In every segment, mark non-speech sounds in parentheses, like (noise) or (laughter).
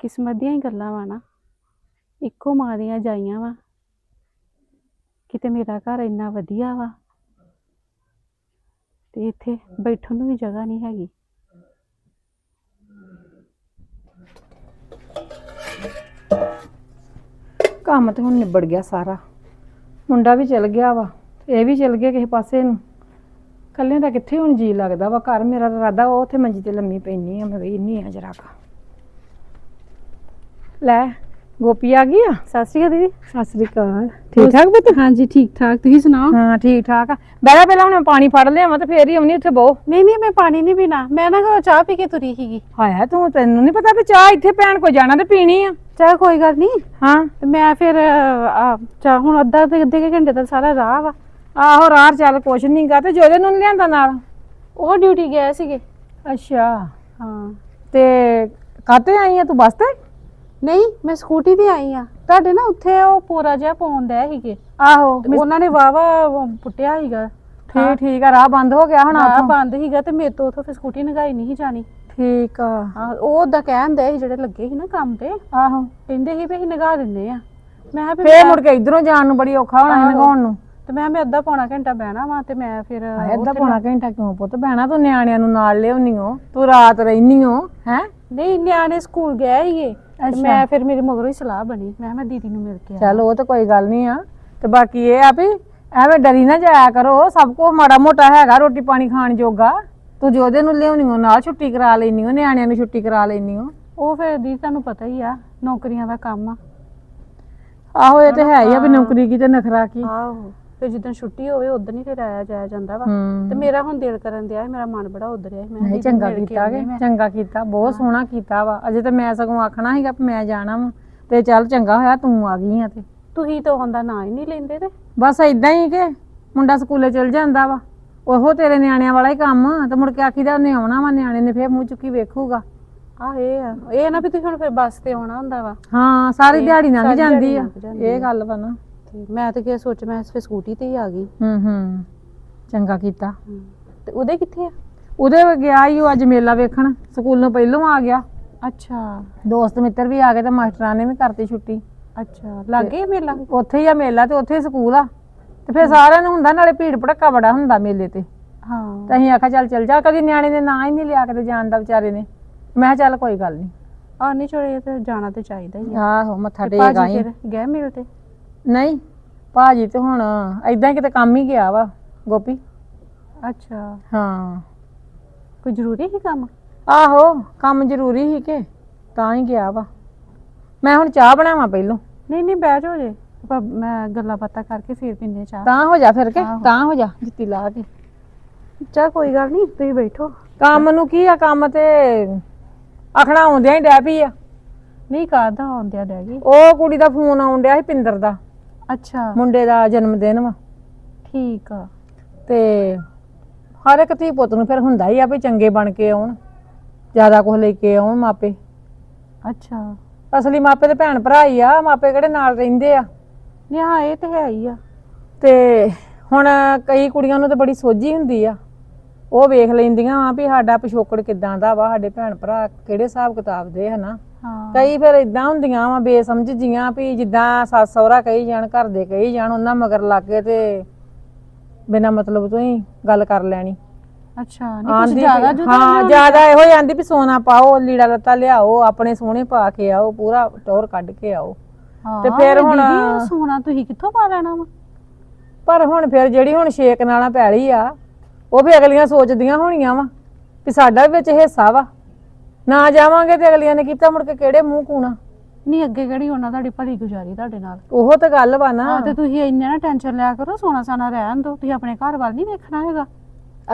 ਕਿਸਮਤ ਦੀਆਂ ਹੀ ਗੱਲਾਂ ਵਾ ਨਾ। ਇੱਕੋ ਮਾਂ ਦੀਆਂ ਜਾਈਆਂ ਵਾ। ਕਿਤੇ ਮੇਰਾ ਘਰ ਇੰਨਾ ਵਧੀਆ ਵਾ। ਤੇ ਇੱਥੇ ਬੈਠਣ ਨੂੰ ਵੀ ਜਗ੍ਹਾ ਨਹੀਂ ਹੈਗੀ। ਕੰਮ ਤੇ ਹੁਣ ਨਿਬੜ ਗਿਆ ਸਾਰਾ। ਮੁੰਡਾ ਵੀ ਚਲ ਗਿਆ ਵਾ, ਤੇ ਇਹ ਵੀ ਚਲ ਗਿਆ ਕਿਸੇ ਪਾਸੇ ਨੂੰ। ਕੱਲੇ ਦਾ ਕਿੱਥੇ ਹੁਣ ਜੀ ਲੱਗਦਾ ਵਾ? ਘਰ ਮੇਰਾ ਤਾਂ ਇਰਾਦਾ ਉਹ ਉੱਥੇ ਮੰਜੀ ਤੇ ਲੰਮੀ ਪੈਣੀ ਆ। ਮੈਂ ਵੇਹਨੀ ਆ ਜਰਾ ਕਾ ਲੈ ਗੋਪੀ ਆ ਗਈ ਆ? ਸਤਿ ਸ਼੍ਰੀ ਅਕਾਲ ਦੀਦੀ। ਸਤਿ ਸ੍ਰੀ ਅਕਾਲ। ਠੀਕ ਠਾਕ ਪੁੱਤ? ਹਾਂਜੀ ਠੀਕ ਠਾਕ। ਤੁਸੀਂ ਸੁਣਾਓ? ਹਾਂ ਠੀਕ ਠਾਕ ਆ। ਪਹਿਲਾਂ ਹੁਣ ਪਾਣੀ ਫੜ ਲਿਆਵਾਂ ਤੇ ਫੇਰ ਹੀ ਆਉਣੀ ਉੱਥੇ ਬਹੁ। ਨਹੀਂ ਨਹੀਂ ਮੈਂ ਪਾਣੀ ਨਹੀਂ ਪੀਣਾ। ਮੈਂ ਨਾ ਘਰੋਂ ਚਾਹ ਪੀ ਕੇ ਤੁਰੀ ਸੀਗੀ। ਹਾਇਆ ਤੂੰ ਤੈਨੂੰ ਨਹੀਂ ਪਤਾ ਵੀ ਚਾਹ ਇੱਥੇ ਭੈਣ ਕੋ ਜਾਣਾ ਤੇ ਪੀਣੀ ਆ। ਚਾਹ ਕੋਈ ਗੱਲ ਨਹੀਂ ਹਾਂ। ਤੇ ਮੈਂ ਫਿਰ ਆ, ਚਾਹ ਹੁਣ ਅੱਧਾ ਤੇ ਅੱਧੇ ਕੁ ਘੰਟੇ ਦਾ ਸਾਰਾ ਰਾਹ ਵਾ। ਆਹੋ ਰਾਹ ਚੱਲ ਕੁਛ ਨਹੀਂ ਗਾ ਤੇ ਜੋਦੇ ਨੂੰ ਨੀ ਲਿਆਂਦਾ ਨਾਲ? ਉਹ ਡਿਊਟੀ ਗਏ ਸੀਗੇ। ਅੱਛਾ। ਹਾਂ। ਤੇ ਕਾਤੇ ਆਈ ਆ ਤੂੰ ਬੱਸ ਤੇ? ਨਹੀਂ ਮੈਂ ਸਕੂਟੀ ਤੇ ਆਈ ਆ। ਤੁਹਾਡੇ ਨਾ ਉੱਥੇ ਉਹ ਪੂਰਾ ਜਿਹਾ ਪਾਉਂਦਾ ਸੀਗੇ। ਆਹੋ ਤੇ ਉਹਨਾਂ ਨੇ ਵਾਵਾ ਪੁੱਟਿਆ ਸੀਗਾ। ਠੀਕ ਠੀਕ ਆ ਰਾਹ ਬੰਦ ਹੋ ਗਿਆ ਹੁਣ ਰਾਹ ਉੱਥੋਂ? ਬੰਦ ਸੀਗਾ ਤੇ ਮੇਰੇ ਤੋਂ ਉੱਥੋਂ ਫਿਰ ਸਕੂਟੀ ਨਗਾਈ ਨਹੀਂ ਸੀ ਜਾਣੀ। ਠੀਕ ਆ। ਹਾਂ ਉਹ ਉਦਾਂ ਕਹਿੰਦੇ ਸੀ ਜਿਹੜੇ ਲੱਗੇ ਸੀ ਨਾ ਕੰਮ ਤੇ। ਆਹੋ। ਕਹਿੰਦੇ ਸੀ ਵੀ ਅਸੀਂ ਨਗਾ ਦਿੰਦੇ ਆ। ਮੈਂ ਕਿਹਾ ਵੀ ਫੇਰ ਮੈਂ- ਮੁੜ ਕੇ ਇਧਰੋਂ ਜਾਣ ਨੂੰ ਬੜੀ ਔਖਾ ਹੋਣਾ ਹੈ ਨਗਾਉਣ ਨੂੰ। ਤੇ ਮੈਂ ਕਿਹਾ ਮੈਂ ਅੱਧਾ ਪੌਣਾ ਘੰਟਾ ਬਹਿਣਾ ਵਾ ਤੇ ਮੈਂ ਫਿਰ ਅੱਧਾ ਪੌਣਾ ਘੰਟਾ ਕਿਉਂ ਪੁੱਤ? ਬਹਿਣਾ ਤੂੰ ਨਿਆਣਿਆਂ ਨੂੰ ਨਾਲ ਲਿਆਉਣੀ ਓ। ਤੂੰ ਰਾਤ ਰਹਿਨੀ ਓ ਹੈ? ਨਹੀਂ ਨਿਆਣੇ ਸਕੂਲ ਗਏ ਤੇ ਅੱਛਾ। ਮੈਂ ਫਿਰ ਮੇਰੇ ਮਗਰੋਂ ਹੀ ਸਲਾਹ ਬਣੀ। ਮੈਂ ਕਿਹਾ ਮੈਂ ਦੀਦੀ ਨੂੰ ਮਿਲ ਕੇ ਆ ਚੱਲ ਉਹ ਤਾਂ ਕੋਈ ਗੱਲ ਨਹੀਂ ਆ। ਤੇ ਬਾਕੀ ਇਹ ਆ ਵੀ ਐਵੇਂ ਡਰੀ ਨਾ ਜਾਇਆ ਕਰੋ। ਸਭ ਕੋ ਮਾੜਾ ਮੋਟਾ ਹੈਗਾ ਰੋਟੀ ਪਾਣੀ ਖਾਣ ਜੋਗਾ। ਤੂੰ ਜੋਦੇ ਨੂੰ ਲਿਆਉਣੀ ਓ ਨਾਲ ਛੁੱਟੀ ਕਰਾ ਲੈਣੀ ਓ ਨਿਆਣਿਆਂ ਨੂੰ ਛੁੱਟੀ ਕਰਾ ਲੈਣੀ ਓ। ਉਹ ਫਿਰ ਦੀਦੀ ਤੁਹਾਨੂੰ ਪਤਾ ਹੀ ਆ ਨੌਕਰੀਆਂ ਦਾ ਕੰਮ ਆ। ਆਹੋ ਇਹ ਤੇ ਹੈ ਹੀ ਆ ਵੀ ਨੌਕਰੀ ਕੀ ਤੇ ਨਖਰਾ ਕੀ। ਆਹੋ। ਫਿਰ ਜਿੱਦਣ ਛੁੱਟੀ ਹੋਵੇ ਉਦੋਂ ਹੀ ਫਿਰ ਆਇਆ ਜਾਇਆ ਜਾਂਦਾ ਵਾ। ਹੂੰ। ਤੇ ਮੇਰਾ ਹੁਣ ਦਿਲ ਕਰਨ ਦਿਆ ਮੇਰਾ ਮਨ ਬੜਾ ਉਧਰ ਰਿਹਾ ਮੈਂ ਨਹੀਂ ਚੰਗਾ ਕੀਤਾ ਕਿ। ਚੰਗਾ ਕੀਤਾ ਬਹੁਤ ਸੋਹਣਾ ਕੀਤਾ ਵਾ। ਅਜੇ ਤਾਂ ਮੈਂ ਸਗੋਂ ਆਖਣਾ ਸੀਗਾ ਵੀ ਮੈਂ ਜਾਣਾ ਵਾ ਤੇ ਚੱਲ ਚੰਗਾ ਹੋਇਆ ਤੂੰ ਆ ਗਈ ਆ ਤੇ। ਤੁਸੀਂ ਤਾਂ ਆਉਂਦਾ ਨਾਂ ਹੀ ਨਹੀਂ ਲੈਂਦੇ ਤੇ। ਬਸ ਇਦਾਂ ਹੀ ਕਿ ਮੁੰਡਾ ਸਕੂਲੇ ਚਲ ਜਾਂਦਾ ਵਾ। ਉਹੋ ਤੇਰੇ ਨਿਆਣਿਆਂ ਵਾਲਾ ਹੀ ਕੰਮ ਆ ਤੇ ਮੁੜ ਕੇ ਆਖੀਦਾ ਉਹਨੇ ਆਉਣਾ ਵਾ ਨਿਆਣੇ ਨੇ ਫੇਰ ਮੂੰਹ ਚੁੱਕੀ ਵੇਖੂਗਾ। ਆਹ ਇਹ ਆ ਇਹ ਨਾ ਵੀ ਤੁਸੀਂ ਹੁਣ ਫਿਰ ਬੱਸ ਤੇ ਆਉਣਾ ਹੁੰਦਾ ਵਾ। ਹਾਂ ਸਾਰੀ ਦਿਹਾੜੀ ਲੰਘ ਸਾਰੀ ਜਾਂਦੀ ਦਿਹਾੜੀ ਆ। ਲੰਘ ਜਾਂਦੀ ਇਹ ਗੱਲ ਵਾ ਨਾ। ਤੇ ਮੈਂ ਤਾਂ ਕੀ ਸੋਚ ਮੈਂ ਫਿਰ ਸਕੂਟੀ ਤੇ ਹੀ ਆ ਗਈ। ਹੂੰ ਹੂੰ। ਚੰਗਾ ਕੀਤਾ। ਤੇ ਉਹਦੇ ਕਿੱਥੇ ਆ? ਉਹਦੇ ਗਿਆ ਹੀ ਉਹ ਅੱਜ ਮੇਲਾ ਵੇਖਣ। ਸਕੂਲੋਂ ਪਹਿਲੋਂ ਆ ਗਿਆ। ਅੱਛਾ। ਦੋਸਤ ਮਿੱਤਰ ਵੀ ਆ ਗਏ ਤੇ ਮਾਸਟਰਾਂ ਨੇ ਵੀ ਕਰਤੀ ਛੁੱਟੀ। ਅੱਛਾ। ਲੱਗੇ ਮੇਲਾ? ਉੱਥੇ ਹੀ ਆ ਮੇਲਾ ਤੇ ਉੱਥੇ ਹੀ ਸਕੂਲ ਆ। ਤੇ ਫਿਰ ਸਾਰਿਆਂ ਨੂੰ ਹੁੰਦਾ ਨਾਲੇ ਭੀੜ ਭੜੱਕਾ ਬੜਾ ਹੁੰਦਾ ਮੇਲੇ ਤੇ। ਹਾਂ। ਤੇ ਅਸੀਂ ਆਖਿਆ ਚੱਲ ਚੱਲ ਜਾ ਕਦੀ ਨਿਆਣੇ ਨੇ ਨਾਂ ਹੀ ਨਹੀਂ ਲਿਆ ਕੇ ਜਾਣ ਦਾ ਵਿਚਾਰੇ ਨੇ। ਮੈਂ ਕਿਹਾ ਚੱਲ ਕੋਈ ਗੱਲ ਨਹੀਂ। ਆ ਨਹੀਂ ਚੋੜੇ ਤੇ ਜਾਣਾ ਤੇ ਚਾਹੀਦਾ ਹੀ ਆ। ਆਹੋ ਮੱਥਾ ਤੇ ਟੇਕ ਭਾਜੀ ਆਈ। ਫਿਰ ਗਏ ਮਿਲ ਤੇ? ਨਹੀਂ ਭਾਜੀ ਤੇ ਹੁਣ ਐਦਾਂ ਕਿਤੇ ਕੰਮ ਹੀ ਗਿਆ ਵਾ ਗੋਪੀ। ਅੱਛਾ। ਹਾਂ। ਕੋਈ ਜ਼ਰੂਰੀ ਹੀ ਕੰਮ? ਆਹੋ ਕੰਮ ਜ਼ਰੂਰੀ ਸੀ ਕਿ ਤਾਂ ਹੀ ਗਿਆ ਵਾ। ਮੈਂ ਹੁਣ ਚਾਹ ਬਣਾਵਾਂ ਪਹਿਲੋਂ। ਨਹੀਂ ਨਹੀਂ ਬਹਿ ਜਾਓ ਜੇ। ਆਪਾਂ ਮੈਂ ਗੱਲਾਂ ਬਾਤਾਂ ਕਰਕੇ ਫਿਰ ਪੀਨੇ ਚਾਹ। ਤਾਂ ਹੋ ਜਾ ਫਿਰ ਕੇ ਆਹੋ। ਤਾਂ ਹੋ ਜਾ ਜੁੱਤੀ ਲਾ ਕੇ। ਚਾਹ ਕੋਈ ਗੱਲ ਨਹੀਂ ਤੁਸੀਂ ਬੈਠੋ। ਕੰਮ ਨੂੰ ਕੀ ਆ ਕੰਮ ਤੇ ਆਖਣਾ ਆਉਂਦਿਆਂ ਹੀ ਡੈ ਪਈ ਆ। ਨਹੀਂ ਕਾਹਦਾ ਆਉਂਦਿਆ ਡੈ ਗਈ? ਉਹ ਕੁੜੀ ਦਾ ਫੋਨ ਆਉਣ ਡਿਆ ਸੀ ਪਿੰਦਰ ਦਾ। ਅੱਛਾ। ਮੁੰਡੇ ਦਾ ਜਨਮ ਦਿਨ ਵਾ। ਠੀਕ ਆ। ਤੇ ਹਰ ਇੱਕ ਧੀ ਪੁੱਤ ਨੂੰ ਫਿਰ ਹੁੰਦਾ ਹੀ ਆ ਵੀ ਚੰਗੇ ਬਣ ਕੇ ਆਉਣ ਜ਼ਿਆਦਾ ਕੁਝ ਲੈ ਕੇ ਆਉਣ ਮਾਪੇ। ਅੱਛਾ। ਅਸਲੀ ਮਾਪੇ ਤੇ ਭੈਣ ਭਰਾ ਹੀ ਆ ਮਾਪੇ ਕਿਹੜੇ ਨਾਲ ਰਹਿੰਦੇ ਆ। ਨਹੀਂ ਹਾਂ ਇਹ ਤੇ ਹੈ ਹੀ ਆ। ਤੇ ਹੁਣ ਕਈ ਕੁੜੀਆਂ ਨੂੰ ਤੇ ਬੜੀ ਸੋਝੀ ਹੁੰਦੀ ਆ। ਉਹ ਵੇਖ ਲੈਂਦੀਆਂ ਆ ਵੀ ਸਾਡਾ ਪਿਛੋਕੜ ਕਿਦਾਂ ਦਾ ਵਾ ਸਾਡੇ ਭੈਣ ਭਰਾ ਕਿਹੜੇ ਹਿਸਾਬ ਕਿਤਾਬ ਦੇ ਹਨਾ। ਹਾਂ। ਕਈ ਫਿਰ ਇਦਾਂ ਹੁੰਦੀਆਂ ਵਾ ਬੇਸਮਝ ਜੀਆਂ ਵੀ ਜਿੱਦਾਂ ਸੱਸ ਸਹੁਰਾ ਕਹੀ ਜਾਣ ਘਰ ਦੇ ਕਹੀ ਜਾਣ ਉਹਨਾਂ ਮਗਰ ਲੱਗ ਕੇ ਤੇ ਬਿਨਾ ਮਤਲਬ ਤੋਂ ਹੀ ਗੱਲ ਕਰ ਲੈਣੀ। ਅੱਛਾ ਨਹੀਂ ਕੁਝ ਆਂਦੀ ਜ਼ਿਆਦਾ ਜੁਦਾ ਹਾਂ ਜ਼ਿਆਦਾ ਇਹੋ ਹੀ ਆਂਦੀ ਵੀ ਸੋਨਾ ਪਾਓ ਲੀੜਾ ਲੱਤਾ ਲਿਆਓ ਆਪਣੇ ਸੋਹਣੇ ਪਾ ਕੇ ਆਓ ਪੂਰਾ ਟੌਰ ਕੱਢ ਕੇ ਆਓ। ਤੇ ਫਿਰ ਹੁਣ- ਸੋਨਾ ਤੁਸੀਂ ਕਿੱਥੋਂ ਪਾ ਲੈਣਾ ਵਾ? ਪਰ ਹੁਣ ਫਿਰ ਜਿਹੜੀ ਹੁਣ ਛੇਕ ਨਾਲਾਂ ਪੈਲੀ ਆ ਉਹ ਵੀ ਅਗਲੀਆਂ ਸੋਚਦੀਆਂ ਹੋਣੀਆਂ ਵਾ ਵੀ ਸਾਡਾ ਵੀ ਵਿੱਚ ਹਿੱਸਾ ਵਾ। ਨਾ ਜਾਵਾਂਗੇ ਤੇ ਅਗਲੀਆਂ ਨੇ ਕੀਤਾ ਮੁੜ ਕੇ ਕਿਹੜੇ ਮੂੰਹ ਕੂਣਾ? ਨਹੀਂ ਅੱਗੇ ਕਿਹੜੀ ਉਹਨਾਂ ਤੁਹਾਡੀ ਭਲੀ ਗੁਜ਼ਾਰੀ ਤੁਹਾਡੇ ਨਾਲ। ਉਹ ਤਾਂ ਗੱਲ ਵਾ ਨਾ। ਹਾਂ ਤੇ ਤੁਸੀਂ ਇੰਨਾ ਨਾ ਟੈਨਸ਼ਨ ਲਿਆ ਕਰੋ ਸੋਨਾ ਸਾਨਾ ਰਹਿਣ ਦਿਓ। ਤੁਸੀਂ ਆਪਣੇ ਘਰ ਵੱਲ ਨਹੀਂ ਵੇਖਣਾ ਹੈਗਾ।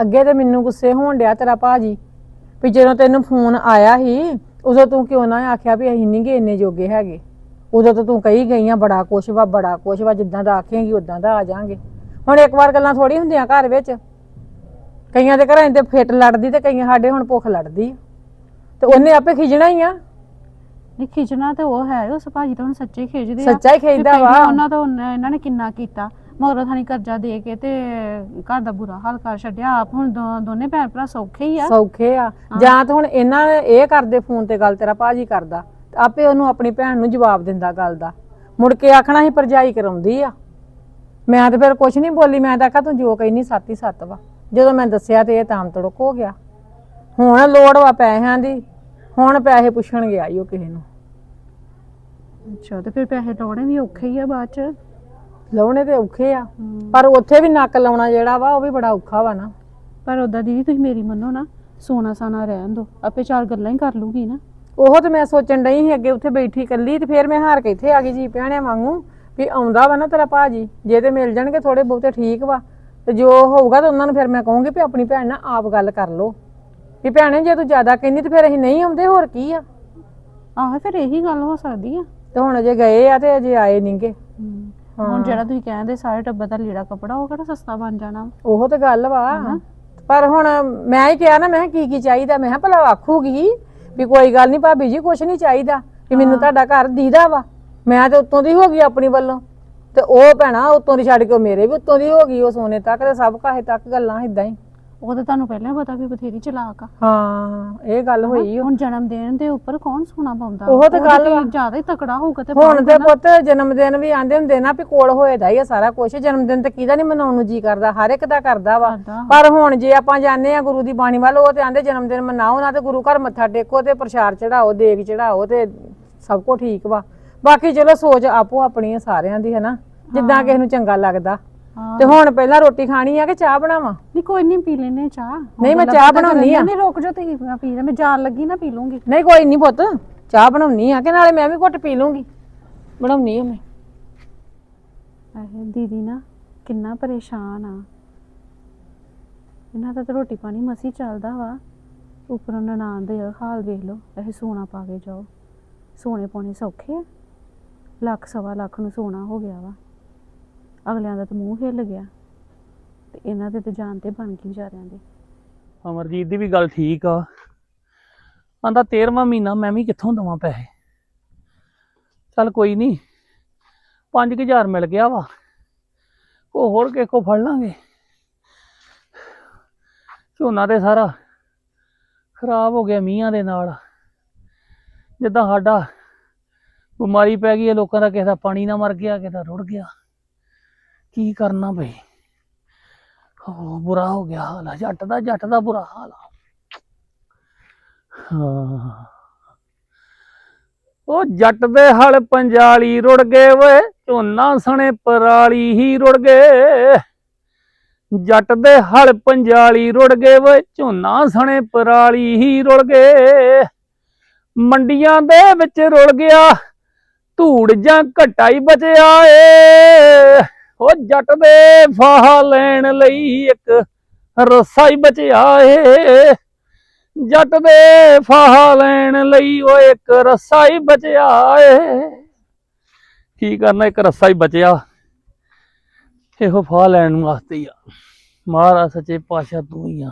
ਅੱਗੇ ਤੇ ਮੈਨੂੰ ਗੁੱਸੇ ਹੋਣ ਡਿਆ ਤੇਰਾ ਭਾਜੀ ਵੀ ਜਦੋਂ ਤੈਨੂੰ ਫੋਨ ਆਇਆ ਸੀ ਉਦੋਂ ਤੂੰ ਕਿਉਂ ਨਾ ਆਖਿਆ ਵੀ ਅਸੀਂ ਨਹੀਂ ਗੇ ਇੰਨੇ ਜੋਗੇ ਹੈਗੇ। ਉਦੋਂ ਤਾਂ ਤੂੰ ਕਹੀ ਗਈਆਂ ਬੜਾ ਕੁਛ ਵਾ ਬੜਾ ਕੁਛ ਵਾ ਜਿੱਦਾਂ ਦਾ ਆਖੇਂਗੀ ਉਦਾਂ ਦਾ ਆ ਜਾਾਂਗੇ। ਹੁਣ ਇੱਕ ਵਾਰ ਗੱਲਾਂ ਥੋੜੀ ਹੁੰਦੀਆਂ ਘਰ ਵਿੱਚ। ਕਈਆਂ ਦੇ ਘਰਾਂ 'ਚ ਤੇ ਫਿੱਟ ਲੜਦੀ ਤੇ ਕਈਆਂ ਸਾਡੇ ਹੁਣ ਭੁੱਖ ਲੜਦੀ। ਆ। ਤੇ ਉਹਨੇ ਆਪੇ ਖਿਜਣਾ ਹੀ ਆ। ਨਹੀਂ ਖਿੱਚਣਾ ਤੇ ਉਹ ਹੈ ਉਸ ਭਾਜੀ ਤਾਂ ਹੁਣ ਸੱਚੇ ਖਿੱਚਦੇ ਆ। ਸੱਚਾ ਹੀ ਵੀ ਖਿੱਚਦਾ ਪਹਿਲਾਂ ਵਾ। ਉਹਨਾਂ ਤੋਂ ਉਹਨੇ- ਇਹਨਾਂ ਨੇ ਕਿੰਨਾ ਕੀਤਾ ਮਗਰੋਂ ਥਾਣੀ ਕਰਜ਼ਾ ਦੇ ਕੇ ਤੇ ਘਰ ਦਾ ਬੁਰਾ ਹਾਲ ਕਰ ਛੱਡਿਆ। ਆਪ ਹੁਣ ਦੋ- ਦੋਨੇ ਭੈਣ ਭਰਾ ਸੌਖੇ ਹੀ ਆ। ਸੌਖੇ ਆ। ਜਾਂ ਤਾਂ ਹੁਣ ਇਹਨਾਂ ਇਹ ਕਰਦੇ ਫੋਨ ਤੇ ਗੱਲ ਤੇਰਾ ਭਾਜੀ ਕਰਦਾ। ਆਪੇ ਉਹਨੂੰ ਆਪਣੀ ਭੈਣ ਨੂੰ ਜਵਾਬ ਦਿੰਦਾ ਗੱਲ ਦਾ। ਮੁੜ ਕੇ ਆਖਣਾ ਸੀ ਪਰਜਾਈ ਕਰਾਉਂਦੀ ਆ। ਮੈਂ ਤੇ ਫਿਰ ਕੁਛ ਨਹੀਂ ਬੋਲੀ ਮੈਂ ਤਾਂ ਆਖਿਆ ਤੂੰ ਜੋ ਕਹਿਨੀ ਸੱਤ ਹੀ ਸੱਤ ਵਾ। ਜਦੋਂ ਮੈਂ ਦੱਸਿਆ ਤੇ ਇਹ ਤਾਂ ਤੜਕ ਹੋ ਗਿਆ। ਹੁਣ ਲੋੜ ਵਾ ਪੈਸਿਆਂ ਦੀ ਹੁਣ ਪੈਸੇ ਪੁੱਛਣ ਗਿਆ ਈ ਉਹ ਕਿਸੇ ਨੂੰ। ਅੱਛਾ ਤੇ ਫਿਰ ਪੈਸੇ ਲਾਉਣੇ ਵੀ ਔਖੇ ਹੀ ਆ ਬਾਅਦ ਚ। ਲਾਉਣੇ ਤੇ ਔਖੇ ਆ ਪਰ ਉੱਥੇ ਵੀ ਨੱਕ ਲਾਉਣਾ ਜਿਹੜਾ ਵਾ ਉਹ ਵੀ ਬੜਾ ਔਖਾ ਵਾ ਨਾ। ਪਰ ਉਦਾਂ ਦੀਦੀ ਤੁਸੀਂ ਮੇਰੀ ਮੰਨੋ ਨਾ ਸੋਨਾ ਸਾਨਾ ਰਹਿਣ ਦੋ ਆਪੇ ਚਾਰ ਗੱਲਾਂ ਹੀ ਕਰ ਲੂਗੀ ਨਾ। ਉਹ ਤੇ ਮੈਂ ਸੋਚਣ ਡਈ ਸੀ ਅੱਗੇ ਉੱਥੇ ਬੈਠੀ ਇਕੱਲੀ ਤੇ ਫਿਰ ਮੈਂ ਹਾਰ ਕੇ ਇੱਥੇ ਆ ਗਈ ਜੀ ਪਿਆਣਿਆਂ ਵਾਂਗੂ ਵੀ ਆਉਂਦਾ ਵਾ ਨਾ ਤੇਰਾ ਭਾਜੀ ਜੇ ਤੇ ਮਿਲ ਜਾਣਗੇ ਥੋੜੇ ਬਹੁਤੇ ਠੀਕ ਵਾ ਤੇ ਜੋ ਹੋਊਗਾ ਤਾਂ ਉਹਨਾਂ ਨੂੰ ਫਿਰ ਮੈਂ ਕਹੂੰਗੀ ਵੀ ਆਪਣੀ ਭੈਣ ਨਾਲ ਆਪ ਗੱਲ ਕਰ ਲਓ। ਵੀ ਭੈਣੇ ਜੇ ਤੂੰ ਜ਼ਿਆਦਾ ਕਹਿੰਦੀ ਤੇ ਫਿਰ ਅਸੀਂ ਨਹੀਂ ਆਉਂਦੇ ਹੋਰ ਕੀ ਆ? ਆਹੋ ਫਿਰ ਇਹੀ ਗੱਲ ਹੋ ਸਕਦੀ ਆ। ਤੇ ਹੁਣ ਅਜੇ ਗਏ ਆ ਤੇ ਅਜੇ ਆਏ ਨਹੀਂਗੇ ਹੁਣ ਜਿਹੜਾ ਤੁਸੀਂ ਕਹਿੰਦੇ ਸਾਰੇ ਟੱਬਰ ਦਾ ਲੀੜਾ ਕਪੜਾ ਉਹ ਕਿਹੜਾ ਸਸਤਾ ਬਣ ਜਾਣਾ? ਵਾ? ਉਹ ਤੇ ਗੱਲ ਵਾ। ਪਰ ਹੁਣ ਮੈਂ ਹੀ ਕਿਹਾ ਨਾ ਮੈਂ ਕਿਹਾ ਕੀ ਕੀ ਚਾਹੀਦਾ? ਮੈਂ ਕਿਹਾ ਭਲਾ ਆਖੂਗੀ ਵੀ ਕੋਈ ਗੱਲ ਨਹੀਂ ਭਾਬੀ ਜੀ ਕੁਛ ਨਹੀਂ ਚਾਹੀਦਾ। ਕਿ ਮੈਨੂੰ ਤੁਹਾਡਾ ਘਰ ਦੀਦਾ ਵਾ। ਮੈਂ ਤੇ ਉੱਤੋਂ ਦੀ ਹੋ ਗਈ ਆਪਣੀ ਵੱਲੋਂ। ਤੇ ਉਹ ਭੈਣਾ ਉੱਤੋਂ ਦੀ ਛੱਡ ਕੇ ਉਹ ਮੇਰੇ ਵੀ ਉੱਤੋਂ ਦੀ ਹੋ ਗਈ ਉਹ ਸੋਨੇ ਤੱਕ ਤੇ ਸਭ ਕਾਹੇ ਤੱਕ ਗੱਲਾਂ ਇਦਾਂ ਹੀ। ਉਹ ਤਾਂ ਤੁਹਾਨੂੰ ਪਹਿਲਾਂ ਪਤਾ ਵੀ ਬਥੇਰੀ ਚਲਾਕ ਆ। ਹਾਂ ਇਹ ਗੱਲ ਹੋਈ ਹੁਣ ਜਨਮ ਦਿਨ ਦੇ ਉੱਪਰ ਕੌਣ ਸੋਨਾ ਪਾਉਂਦਾ? ਉਹ ਤਾਂ ਗੱਲ। ਜ਼ਿਆਦਾ ਹੀ ਤਕੜਾ ਹੋਊਗਾ ਤੇ ਹੁਣ ਤੇ ਪੁੱਤ ਜਨਮ ਦਿਨ ਵੀ ਆਂਦੇ ਹੁੰਦੇ ਨਾ ਵੀ ਕੋਲ ਹੋਏਦਾ ਹੀ ਆ ਸਾਰਾ ਕੁਝ ਜਨਮ ਦਿਨ ਤੇ ਕਿਹਦਾ ਨਹੀਂ ਮਨਾਉਣ ਨੂੰ ਜੀ ਕਰਦਾ? ਹਰ ਇੱਕ ਦਾ ਕਰਦਾ ਵਾ। ਪਰ ਹੁਣ ਜੇ ਆਪਾਂ ਜਾਂਦੇ ਆ ਗੁਰੂ ਦੀ ਬਾਣੀ ਵੱਲ ਉਹ ਤੇ ਆਂਦੇ ਜਨਮ ਦਿਨ ਮਨਾਓ ਨਾ ਤੇ ਗੁਰੂ ਘਰ ਮੱਥਾ ਟੇਕੋ ਤੇ ਪ੍ਰਸ਼ਾਦ ਚੜਾਓ ਦੇਗ ਚੜਾਓ ਤੇ ਸਭ ਕੁਝ ਠੀਕ ਵਾ। ਬਾਕੀ ਚਲੋ ਸੋਚ ਆਪੋ ਆਪਣੀ ਸਾਰਿਆਂ ਦੀ ਹਨਾ? ਜਿੱਦਾਂ ਕਿਸੇ ਨੂੰ ਚੰਗਾ ਲੱਗਦਾ। ਹਾਂ। ਤੇ ਹੁਣ ਪਹਿਲਾਂ ਰੋਟੀ ਖਾਣੀ ਆ ਕਿ ਚਾਹ ਬਣਾਵਾਂ? ਨਹੀਂ ਕੋਈ ਨਹੀਂ ਪੀ ਲੈਨੇ ਚਾਹ। ਨਹੀਂ, ਮੈਂ ਚਾਹ ਬਣਾਉਣੀ ਆ। ਨਹੀਂ ਰੁਕ ਜਾ ਤੁਸੀਂ ਮੈਂ ਪੀ ਲੈ ਮੈਂ ਜਾਣ ਲੱਗੀ ਨਾ ਪੀ ਲੂੰਗੀ। ਨਹੀਂ ਕੋਈ ਨਹੀਂ ਪੁੱਤ ਚਾਹ ਬਣਾਉਣੀ ਆ ਕਿ ਨਾਲੇ ਮੈਂ ਵੀ ਘੁੱਟ ਪੀ ਲੂੰਗੀ। ਬਣਾਉਣੀ ਆ ਮੈਂ। ਇਹ ਦੀਦੀ ਨਾ ਕਿੰਨਾ ਪਰੇਸ਼ਾਨ ਆ। ਇਹਨਾਂ ਦਾ ਤਾਂ ਰੋਟੀ ਪਾਣੀ ਮਸੀ ਚੱਲਦਾ ਵਾ। ਉੱਪਰੋਂ ਨਨਾਣ ਦੇ ਹਾਲ ਵੇਖ ਲਓ ਇਹ ਸੋਨਾ ਪਾ ਕੇ ਜਾਓ। ਸੋਨੇ ਪਾਉਣੇ ਸੌਖੇ ਆ। ਲੱਖ ਸਵਾ ਲੱਖ ਨੂੰ ਸੋਨਾ ਹੋ ਗਿਆ ਵਾ। ਅਗਲਿਆਂ ਦਾ ਤਾਂ ਮੂੰਹ ਹਿੱਲ ਗਿਆ। ਤੇ ਇਹਨਾਂ ਦੇ ਤੇ ਜਾਨ ਤੇ ਬਣ ਗਈ ਵਿਚਾਰਿਆਂ ਦੇ। ਅਮਰਜੀਤ ਦੀ ਵੀ ਗੱਲ ਠੀਕ ਆ। ਆਂਦਾ 13ਵਾਂ ਮਹੀਨਾ ਮੈਂ ਵੀ ਕਿੱਥੋਂ ਦਵਾਂ ਪੈਸੇ? ਚੱਲ ਕੋਈ ਨਹੀਂ 5000 ਮਿਲ ਗਿਆ ਵਾ। ਉਹ ਹੋਰ ਕੇ ਕੋ ਫੜ ਲਾਂਗੇ। ਝੋਨਾ ਤੇ ਸਾਰਾ ਖਰਾਬ ਹੋ ਗਿਆ ਮੀਂਹਾਂ ਦੇ ਨਾਲ। ਜਿੱਦਾਂ ਸਾਡਾ ਬਿਮਾਰੀ ਪੈ ਗਈ ਹੈ, ਲੋਕਾਂ ਦਾ ਕਿਸੇ ਦਾ ਪਾਣੀ ਨਾ ਮਰ ਗਿਆ, ਕਿਸੇ ਦਾ ਰੁੜ ਗਿਆ। ਕੀ ਕਰਨਾ ਬਈ? ਉਹ ਬੁਰਾ ਹੋ ਗਿਆ ਹਾਲ ਆ, ਜੱਟ ਦਾ ਜੱਟ ਦਾ ਬੁਰਾ ਹਾਲ ਆ। ਹਾਂ। ਉਹ ਜੱਟ ਦੇ ਹਲ ਪੰਜਾਲੀ ਰੁੜ ਗਏ ਓਏ, ਝੋਨਾ ਸਣੇ ਪਰਾਲੀ ਹੀ ਰੁੜ ਗਏ। ਜੱਟ ਦੇ ਹਲ ਪੰਜਾਲੀ ਰੁੜ ਗਏ ਓਏ, ਝੋਨਾ ਸਣੇ ਪਰਾਲੀ ਹੀ ਰੁੜ ਗਏ। ਮੰਡੀਆਂ ਦੇ ਵਿੱਚ ਰੁੜ ਗਿਆ, ਧੂੜ ਜਾਂ ਘਟਾ ਹੀ ਬਚਿਆ ਏ। ਉਹ ਜੱਟ ਦੇ ਫਾਹਾ ਲੈਣ ਲਈ ਇੱਕ ਰੱਸਾ ਹੀ ਬਚਿਆ ਏ। ਜੱਟ ਦੇ ਫਾਹਾ ਲੈਣ ਲਈ ਉਹ ਇੱਕ ਰੱਸਾ ਹੀ ਬਚਿਆ ਏ। ਕੀ ਕਰਨਾ, ਇੱਕ ਰੱਸਾ ਹੀ ਬਚਿਆ? ਇਹੋ ਫਾਹ ਲੈਣ ਨੂੰ ਵਾਸਤੇ ਹੀ ਆ। ਮਹਾਰਾਜ ਸੱਚੇ ਪਾਤਸ਼ਾਹ ਤੂੰ ਹੀ ਆ।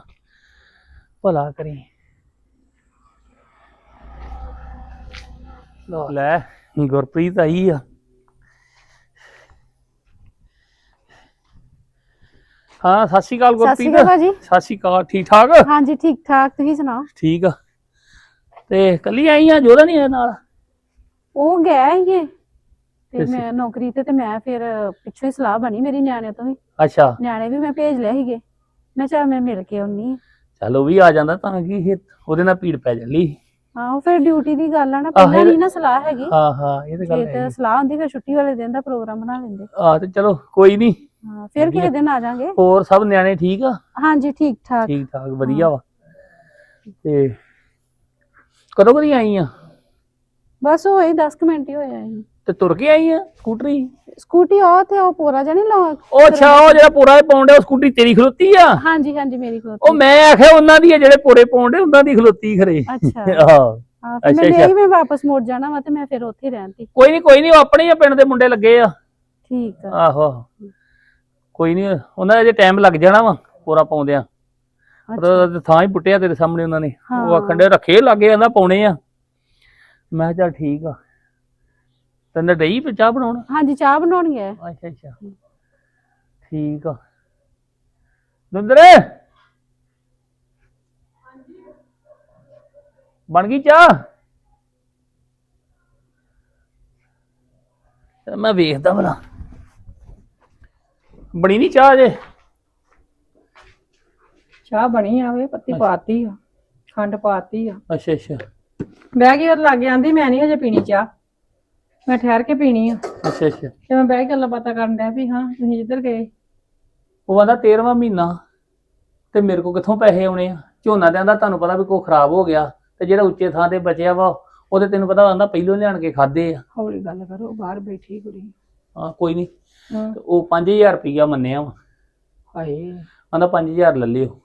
ਭਲਾ ਕਰੀ। ਲਓ। ਲੈ, ਗੁਰਪ੍ਰੀਤ ਆਈ ਆ। ਹਾਂ ਸਤਿ ਸ਼੍ਰੀ ਅਕਾਲ ਸਤਿ ਸ਼੍ਰੀ ਗੁਰਪ੍ਰੀਤ ਅਕਾਲ ਭਾਜੀ। ਸਤਿ ਸ਼੍ਰੀ ਅਕਾਲ ਠੀਕ ਠਾਕ? ਹਾਂਜੀ ਠੀਕ ਠਾਕ ਤੁਸੀਂ ਸੁਣਾਓ? ਠੀਕ ਆ। ਤੇ ਕੱਲੀ ਆਈ ਆ ਜੋਦਾ ਨਹੀਂ ਆਇਆ ਨਾਲ? ਉਹ ਗਿਆ ਹੀ ਇਹ ਤੇ ਅੱਛਾ। ਮੈਂ ਨੌਕਰੀ ਤੇ ਤੇ ਮੈਂ ਫਿਰ ਪਿੱਛੋਂ ਸਲਾਹ ਬਣੀ ਮੇਰੀ ਨਿਆਣੇ ਤੋਂ ਵੀ। ਅੱਛਾ। ਨਿਆਣੇ ਵੀ ਮੈਂ ਭੇਜ ਲਏ ਸੀਗੇ। ਮੈਂ ਚਾਹ ਮੈਂ ਮਿਲ ਕੇ ਆਉਣੀ ਚਲ ਉਹ ਵੀ ਆ ਜਾਂਦਾ ਤਾਂ ਕੀ ਇਹ ਉਹਦੇ ਨਾਲ ਭੀੜ ਪੈ ਜਾਂਦੀ। ਆਹੋ ਫਿਰ ਡਿਊਟੀ ਦੀ ਗੱਲ ਆ ਨਾ ਪਹਿਲਾਂ ਇਹ- ਨਹੀਂ ਨਾ ਸਲਾਹ ਹੈਗੀ। ਹਾਂ ਹਾਂ ਇਹ ਤੇ ਗੱਲ ਜੇ ਤੇ ਹੈ ਸਲਾਹ ਹੁੰਦੀ ਫਿਰ ਛੁੱਟੀ ਵਾਲੇ ਦਿਨ ਦਾ ਪ੍ਰੋਗਰਾਮ ਬਣਾ ਲੈਂਦੇ। ਆ ਤੇ ਚਲੋ ਕੋਈ ਨਹੀਂ। ਹਾਂ ਫਿਰ ਕਿਸੇ ਦਿਨ ਆ ਜਾਾਂਗੇ? ਹੋਰ ਸਭ ਨਿਆਣੇ ਠੀਕ ਆ? ਹਾਂਜੀ ਠੀਕ ਠਾਕ। ਠੀਕ ਠਾਕ ਵਧੀਆ ਵਾ। ਤੇ ਕਦੋਂ ਕਦੀ ਆਈ ਆ? ਬਸ ਹੋਏ 10 ਕੁ ਮਿੰਟ ਹੀ ਹੋਇਆ ਸੀ ਤੇ ਤੁਰ ਕੇ ਆਈ ਆ ਸਕੂਟਰੀ? ਸਕੂਟੀ ਉਹ ਤੇ ਉਹ ਪੂਰਾ ਜਿਹਾ ਨਹੀਂ ਲਾ ਉਹ ਅੱਛਾ ਉਹ ਜਿਹੜਾ ਪੂਰਾ ਪਾਉਂਦੇ ਉਹ ਸਕੂਟਰੀ ਤੇਰੀ ਖਲੋਤੀ ਆ? ਹਾਂਜੀ ਹਾਂਜੀ ਮੇਰੀ ਕੋਲ ਉਹ ਮੈਂ ਆਖਿਆ ਉਹਨਾਂ ਦੀ ਆ ਜਿਹੜੇ ਪੂਰੇ ਪਾਉਂਦੇ ਉਹਨਾਂ ਦੀ ਖਲੋਤੀ ਖਰੇ। ਅੱਛਾ। (laughs) ਆਹ। ਹਾਂ ਫਿਰ ਅੱਛਾ, ਮੈਂ ਅੱਛਾ। ਨਹੀਂ ਮੈਂ ਵਾਪਸ ਮੁੜ ਜਾਣਾ ਵਾ ਤੇ ਮੈਂ ਫਿਰ ਉੱਥੇ ਹੀ ਰਹਿਣਤੀ ਕੋਈ ਨਹੀਂ ਕੋਈ ਨਹੀਂ ਉਹ ਆਪਣੇ ਹੀ ਆ ਪਿੰਡ ਦੇ ਮੁੰਡੇ ਲੱਗੇ ਆ। ਠੀਕ ਆ। ਆਹੋ। ਕੋਈ ਨਹੀਂ ਉਹਨਾਂ ਦਾ ਜੇ ਟਾਈਮ ਲੱਗ ਜਾਣਾ ਵਾ ਪੂਰਾ ਪਾਉਂਦਿਆਂ। ਉਹਦਾ ਥਾਂ ਹੀ ਪੁੱਟਿਆ ਤੇਰੇ ਸਾਹਮਣੇ ਉਹਨਾਂ ਨੇ। ਉਹ। ਆਖਣ ਦੇ ਰੱਖੇ ਲੱਗੇ ਆਂਦਾ ਪਾਉਣੇ ਆ। ਮੈਂ ਕਿਹਾ ਚੱਲ ਠੀਕ ਆ। ਤੈਨੂੰ ਡਈ ਪੇ ਚਾਹ ਬਣਾਉਣ? ਹਾਂਜੀ ਚਾਹ ਬਣਾਉਣੀ ਹੈ ਅੱਛਾ ਅੱਛਾ। ਠੀਕ ਆ। ਦੁੰਦਰੇ ਬਣ ਗਈ ਚਾਹ? ਮੈਂ ਵੇਖਦਾ ਭਲਾ। ਬਣੀ ਨਹੀਂ ਚਾਹ ਜੇ ਚਾਹ ਬਣੀ ਆਵੇ ਪੱਤੀ ਪਾਤੀ ਆ ਖੰਡ ਪਾਤੀ ਆ। ਅੱਛਾ ਅੱਛਾ। ਬਹਿ ਕੇ ਉਹ ਲੱਗ ਜਾਂਦੀ ਮੈਂ ਨਹੀਂ ਹਜੇ ਪੀਣੀ ਚਾਹ। ਮੈਂ ਠਹਿਰ ਕੇ ਪੀਣੀ ਆ। ਅੱਛਾ ਅੱਛਾ। ਤੇ ਮੈਂ ਬਹਿ ਕੇ ਗੱਲਾਂ ਬਾਤਾਂ ਕਰਨ ਡਿਆ ਵੀ ਹਾਂ ਤੁਸੀਂ ਜਿੱਧਰ ਗਏ। ਉਹ ਆਂਦਾ 13ਵਾਂ ਮਹੀਨਾ ਤੇ ਮੇਰੇ ਕੋ ਕਿੱਥੋਂ ਪੈਸੇ ਆਉਣੇ ਆ? ਝੋਨਾ ਦੇ ਆਂਦਾ ਤੁਹਾਨੂੰ ਪਤਾ ਵੀ ਕੋ ਖਰਾਬ ਹੋ ਗਿਆ ਤੇ ਜਿਹੜਾ ਉੱਚੇ ਥਾਂ ਤੇ ਬਚਿਆ ਵਾ ਉਹਦੇ ਤੈਨੂੰ ਪਤਾ ਆਂਦਾ ਪਹਿਲੋਂ ਲਿਆਣ ਕੇ ਖਾਦੇ ਆ। ਹੌਲੀ ਗੱਲ ਕਰੋ ਬਾਹਰ ਬੈਠੀ ਕੁੜੀ। ਹਾਂ ਕੋਈ ਨਹੀਂ ਹਾਂ। ਉਹ 5000 ਰੁਪਈਆ ਮੰਨਿਆ ਵਾ। ਹਾਏ। ਆਂਦਾ 5000 ਲੈ ਲਿਓ।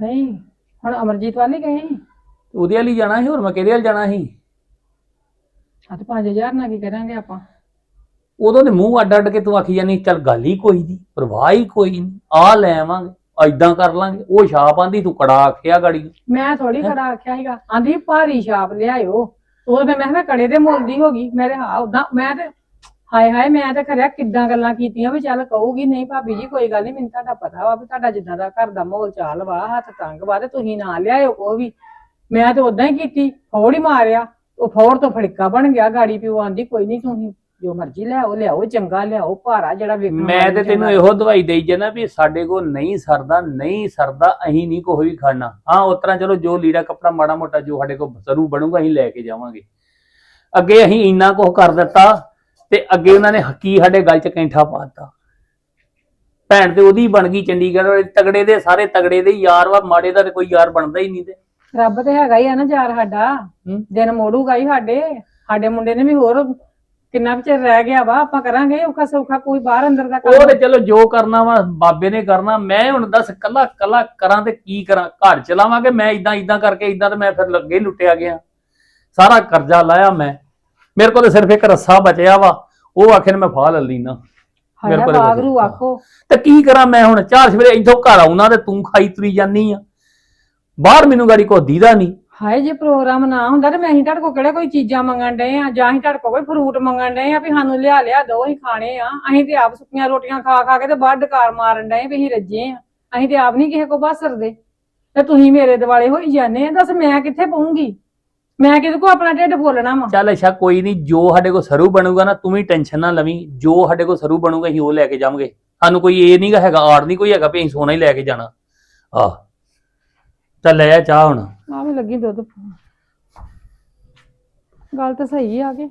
ਨਹੀਂ ਹੁਣ ਅਮਰਜੀਤ ਵਾਲੀ ਗਏ ਉਹਦੇ ਵਾਲੀ ਜਾਣਾ ਸੀ ਹੋਰ ਮੈਂ ਕਿਹਦੇ ਵਾਲ ਜਾਣਾ ਸੀ? ਆ ਤੇ 5000 ਨਾਲ ਕੀ ਕਰਾਂਗੇ ਆਪਾਂ? ਉਦੋਂ ਦੇ ਮੂੰਹ ਅੱਡ ਅੱਡ ਕੇ ਤੂੰ ਆਖੀ ਜਾਨੀ ਚੱਲ ਗੱਲ ਹੀ ਕੋਈ ਨਹੀਂ ਪਰਵਾਹ ਹੀ ਕੋਈ ਨਹੀਂ ਆ ਲੈ ਆਵਾਂਗੇ ਐਦਾਂ ਕਰ ਲਾਂਗੇ ਉਹ ਛਾਪ ਆਂਦੀ ਤੂੰ ਕੜਾ ਆਖਿਆ ਗਾੜੀ ਮੈਂ ਥੋੜੀ ਖੜਾ ਆਖਿਆ ਸੀਗਾ ਆਂਦੀ ਭਾਰੀ ਛਾਪ ਲਿਆਇਓ। ਉਹ ਤੇ ਮੈਂ ਕਿਹਾ ਮੈਂ ਕੜੇ ਦੇ ਮੁੱਲ ਦੀ ਹੋ ਗਈ ਮੇਰੇ ਹਾਂ ਉਦਾਂ ਮੈਂ ਤੇ ਹਾਏ ਹਾਏ ਮੈਂ ਤੇ ਖਰਿਆ ਕਿੱਦਾਂ ਗੱਲਾਂ ਕੀਤੀਆਂ ਵੀ ਚੱਲ ਕਹੂਗੀ ਨਹੀਂ ਭਾਬੀ ਜੀ ਕੋਈ ਗੱਲ ਨਹੀਂ ਮੈਨੂੰ ਤੁਹਾਡਾ ਪਤਾ ਵਾ ਵੀ ਤੁਹਾਡਾ ਜਿੱਦਾਂ ਦਾ ਘਰ ਦਾ ਮਾਹੌਲ ਚਾਲ ਵਾ ਹੱਥ ਤੰਗ ਵਾ ਤੇ ਤੁਸੀਂ ਨਾ ਲਿਆਇਓ ਉਹ ਵੀ। ਮੈਂ ਤੇ ਉਦਾਂ ਹੀ ਕੀਤੀ ਫੌੜ ਹੀ ਮਾਰਿਆ ਉਹ ਫੌੜ ਤੋਂ ਫੜਿੱਕਾ ਬਣ ਗਿਆ ਗਾੜੀ ਪਿਓ ਆਂਦੀ ਕੋਈ ਨਹੀਂ ਤੁਸੀਂ ਜੋ ਮਰਜ਼ੀ ਲਿਆਓ ਲਿਆਓ ਚੰਗਾ ਲਿਆਓ ਭਾਰਾ ਜਿਹੜਾ ਵੇਖਣ ਮੈਂ ਤੇ ਤੈਨੂੰ। ਇਹੋ ਦਵਾਈ ਦੇਈ ਜਾਣਾ ਵੀ ਸਾਡੇ ਕੋਲ ਨਹੀਂ ਸਰਦਾ ਨਹੀਂ ਸਰਦਾ ਅਸੀਂ ਨਹੀਂ ਕੋਈ ਵੀ ਖਾਣਾ। ਹਾਂ ਉਸ ਤਰ੍ਹਾਂ ਚਲੋ ਜੋ ਲੀੜਾ ਕੱਪੜਾ ਮਾੜਾ ਮੋਟਾ ਜੋ ਸਾਡੇ ਕੋਲ ਸਰੂ ਬਣੂਗਾ ਅਸੀਂ ਲੈ ਕੇ ਜਾਵਾਂਗੇ। ਅੱਗੇ ਅਸੀਂ ਇੰਨਾ ਕੁਝ ਕਰ ਦਿੱਤਾ ਤੇ ਅੱਗੇ ਉਹਨਾਂ ਨੇ ਕੀ ਸਾਡੇ ਗੱਲ 'ਚ ਕੈਂਠਾ ਪਾਤਾ ਭੈਣ ਤੇ ਉਹਦੀ ਬਣ ਗਈ ਚੰਡੀਗੜ੍ਹ ਵਾਲੇ ਤਗੜੇ ਦੇ ਸਾਰੇ ਤਗੜੇ ਦੇ ਯਾਰ ਵਾ ਮਾੜੇ ਦਾ ਤੇ ਕੋਈ ਯਾਰ ਬਣਦਾ ਹੀ ਨਹੀਂ ਤੇ। ਰੱਬ ਤੇ ਹੈਗਾ ਹੀ ਆ ਨਾ ਯਾਰ ਸਾਡਾ। ਹੂੰ। ਦਿਨ ਮੋੜੂਗਾ ਹੀ ਸਾਡੇ। ਸਾਡੇ ਮੁੰਡੇ ਨੇ ਵੀ ਹੋਰ ਕਿੰਨਾ ਕੁ ਚਿਰ ਰਹਿ ਗਿਆ ਵਾ ਆਪਾਂ ਕਰਾਂਗੇ ਔਖਾ ਸੌਖਾ ਕੋਈ ਬਾਹਰ ਅੰਦਰ ਦਾ ਉਹ ਤੇ ਚਲੋ ਜੋ ਕਰਨਾ ਵਾ ਬਾਬੇ ਨੇ ਕਰਨਾ। ਮੈਂ ਹੁਣ ਦੱਸ ਕੱਲਾ ਕੱਲਾ ਕਰਾਂ ਤੇ ਕੀ ਕਰਾਂ? ਘਰ ਚਲਾਵਾਂਗੇ ਮੈਂ ਇਦਾਂ ਇਦਾਂ ਕਰਕੇ ਇਦਾਂ ਤੇ ਮੈਂ ਫਿਰ ਲੱਗੇ ਲੁੱਟਿਆ ਗਿਆ। ਸਾਰਾ ਕਰਜ਼ਾ ਲਾਇਆ ਮੈਂ। ਮੇਰੇ ਕੋਲ ਸਿਰਫ ਇੱਕ ਰੱਸਾ ਬਚਿਆ ਵਾ ਉਹ ਆਖਿਰ ਮੈਂ ਫਾਹ ਲੈ ਮੇਰੇ ਹਾਇਆ ਕੋਲ ਬਾਗਰੂ ਹਾਂ। ਆਖੋ। ਤੇ ਕੀ ਕਰਾਂ ਮੈਂ ਹੁਣ? ਚਾਰ ਸਵੇਰੇ ਇੱਥੋਂ ਘਰ ਆਉਣਾ ਤੇ ਤੂੰ ਖਾਈ ਤੁਰੀ ਜਾਨੀ ਆ। ਬਾਹਰ ਮੈਨੂੰ ਗਾੜੀ ਕੋ ਦੀਦਾ ਨਹੀਂ ਹਾਏ ਜੇ ਪ੍ਰੋਗਰਾਮ ਨਾ ਹੁੰਦਾ ਤੇ ਮੈਂ ਹੀ ਤੁਹਾਡੇ ਕੋਲ ਕਿਹੜੇ ਕੋਈ ਚੀਜ਼ਾਂ ਮੰਗਣ ਡਏ ਆ? ਜਾਂ ਹੀ ਤੁਹਾਡੇ ਕੋਲ ਕੋਈ ਫਰੂਟ ਮੰਗਣ ਡਏ ਆ ਵੀ ਸਾਨੂੰ ਲਿਆ ਲਿਆ ਦੋ ਅਸੀਂ ਖਾਣੇ ਆ। ਅਸੀਂ ਤੇ ਆਪ ਸੁੱਕੀਆਂ ਰੋਟੀਆਂ ਖਾ ਖਾ ਕੇ ਤੇ ਬਾਹਰ ਡਕਾਰ ਮਾਰਨ ਡਏ ਵੀ ਅਸੀਂ ਰੱਜੇ ਆ। ਅਸੀਂ ਤੇ ਆਪ ਨਹੀਂ ਕਿਸੇ ਕੋ ਬਸਰਦੇ। ਤੇ ਤੁਸੀਂ ਮੇਰੇ ਦਿਵਾਲੇ ਹੋਈ ਜਾਂਦੇ ਆ। ਦੱਸ ਮੈਂ ਕਿੱਥੇ ਪਊਂਗੀ? ਮੈਂ ਕਿਹਦੇ ਕੋ ਆਪਣਾ ਢਿੱਡ ਫੋਲਣਾ ਵਾ। ਚੱਲ ਅੱਛਾ ਕੋਈ ਨਹੀਂ ਜੋ ਸਾਡੇ ਕੋਲ ਸਰੂ ਬਣੂਗਾ ਨਾ ਤੂੰ ਵੀ ਟੈਨਸ਼ਨ ਨਾ ਲਵੀਂ। ਜੋ ਸਾਡੇ ਕੋਲ ਸਰੂ ਬਣੂਗਾ ਅਸੀਂ ਉਹ ਲੈ ਕੇ ਜਾਵਾਂਗੇ। ਸਾਨੂੰ ਕੋਈ ਇਹ ਨਹੀਂਗਾ ਹੈਗਾ ਆੜ ਨਹੀਂ ਕੋਈ ਹੈਗਾ ਵੀ ਅਸੀਂ ਸੋਨਾ ਹੀ ਲੈ ਕੇ ਜਾਣਾ। ਆਹ ਚੱਲ ਲੈ ਆ ਚਾਹ ਹੁਣ। ਆ ਵੀ ਲੱਗੀ ਦੁੱਧ। ਗੱਲ ਤਾਂ ਸਹੀ ਆ ਕਿ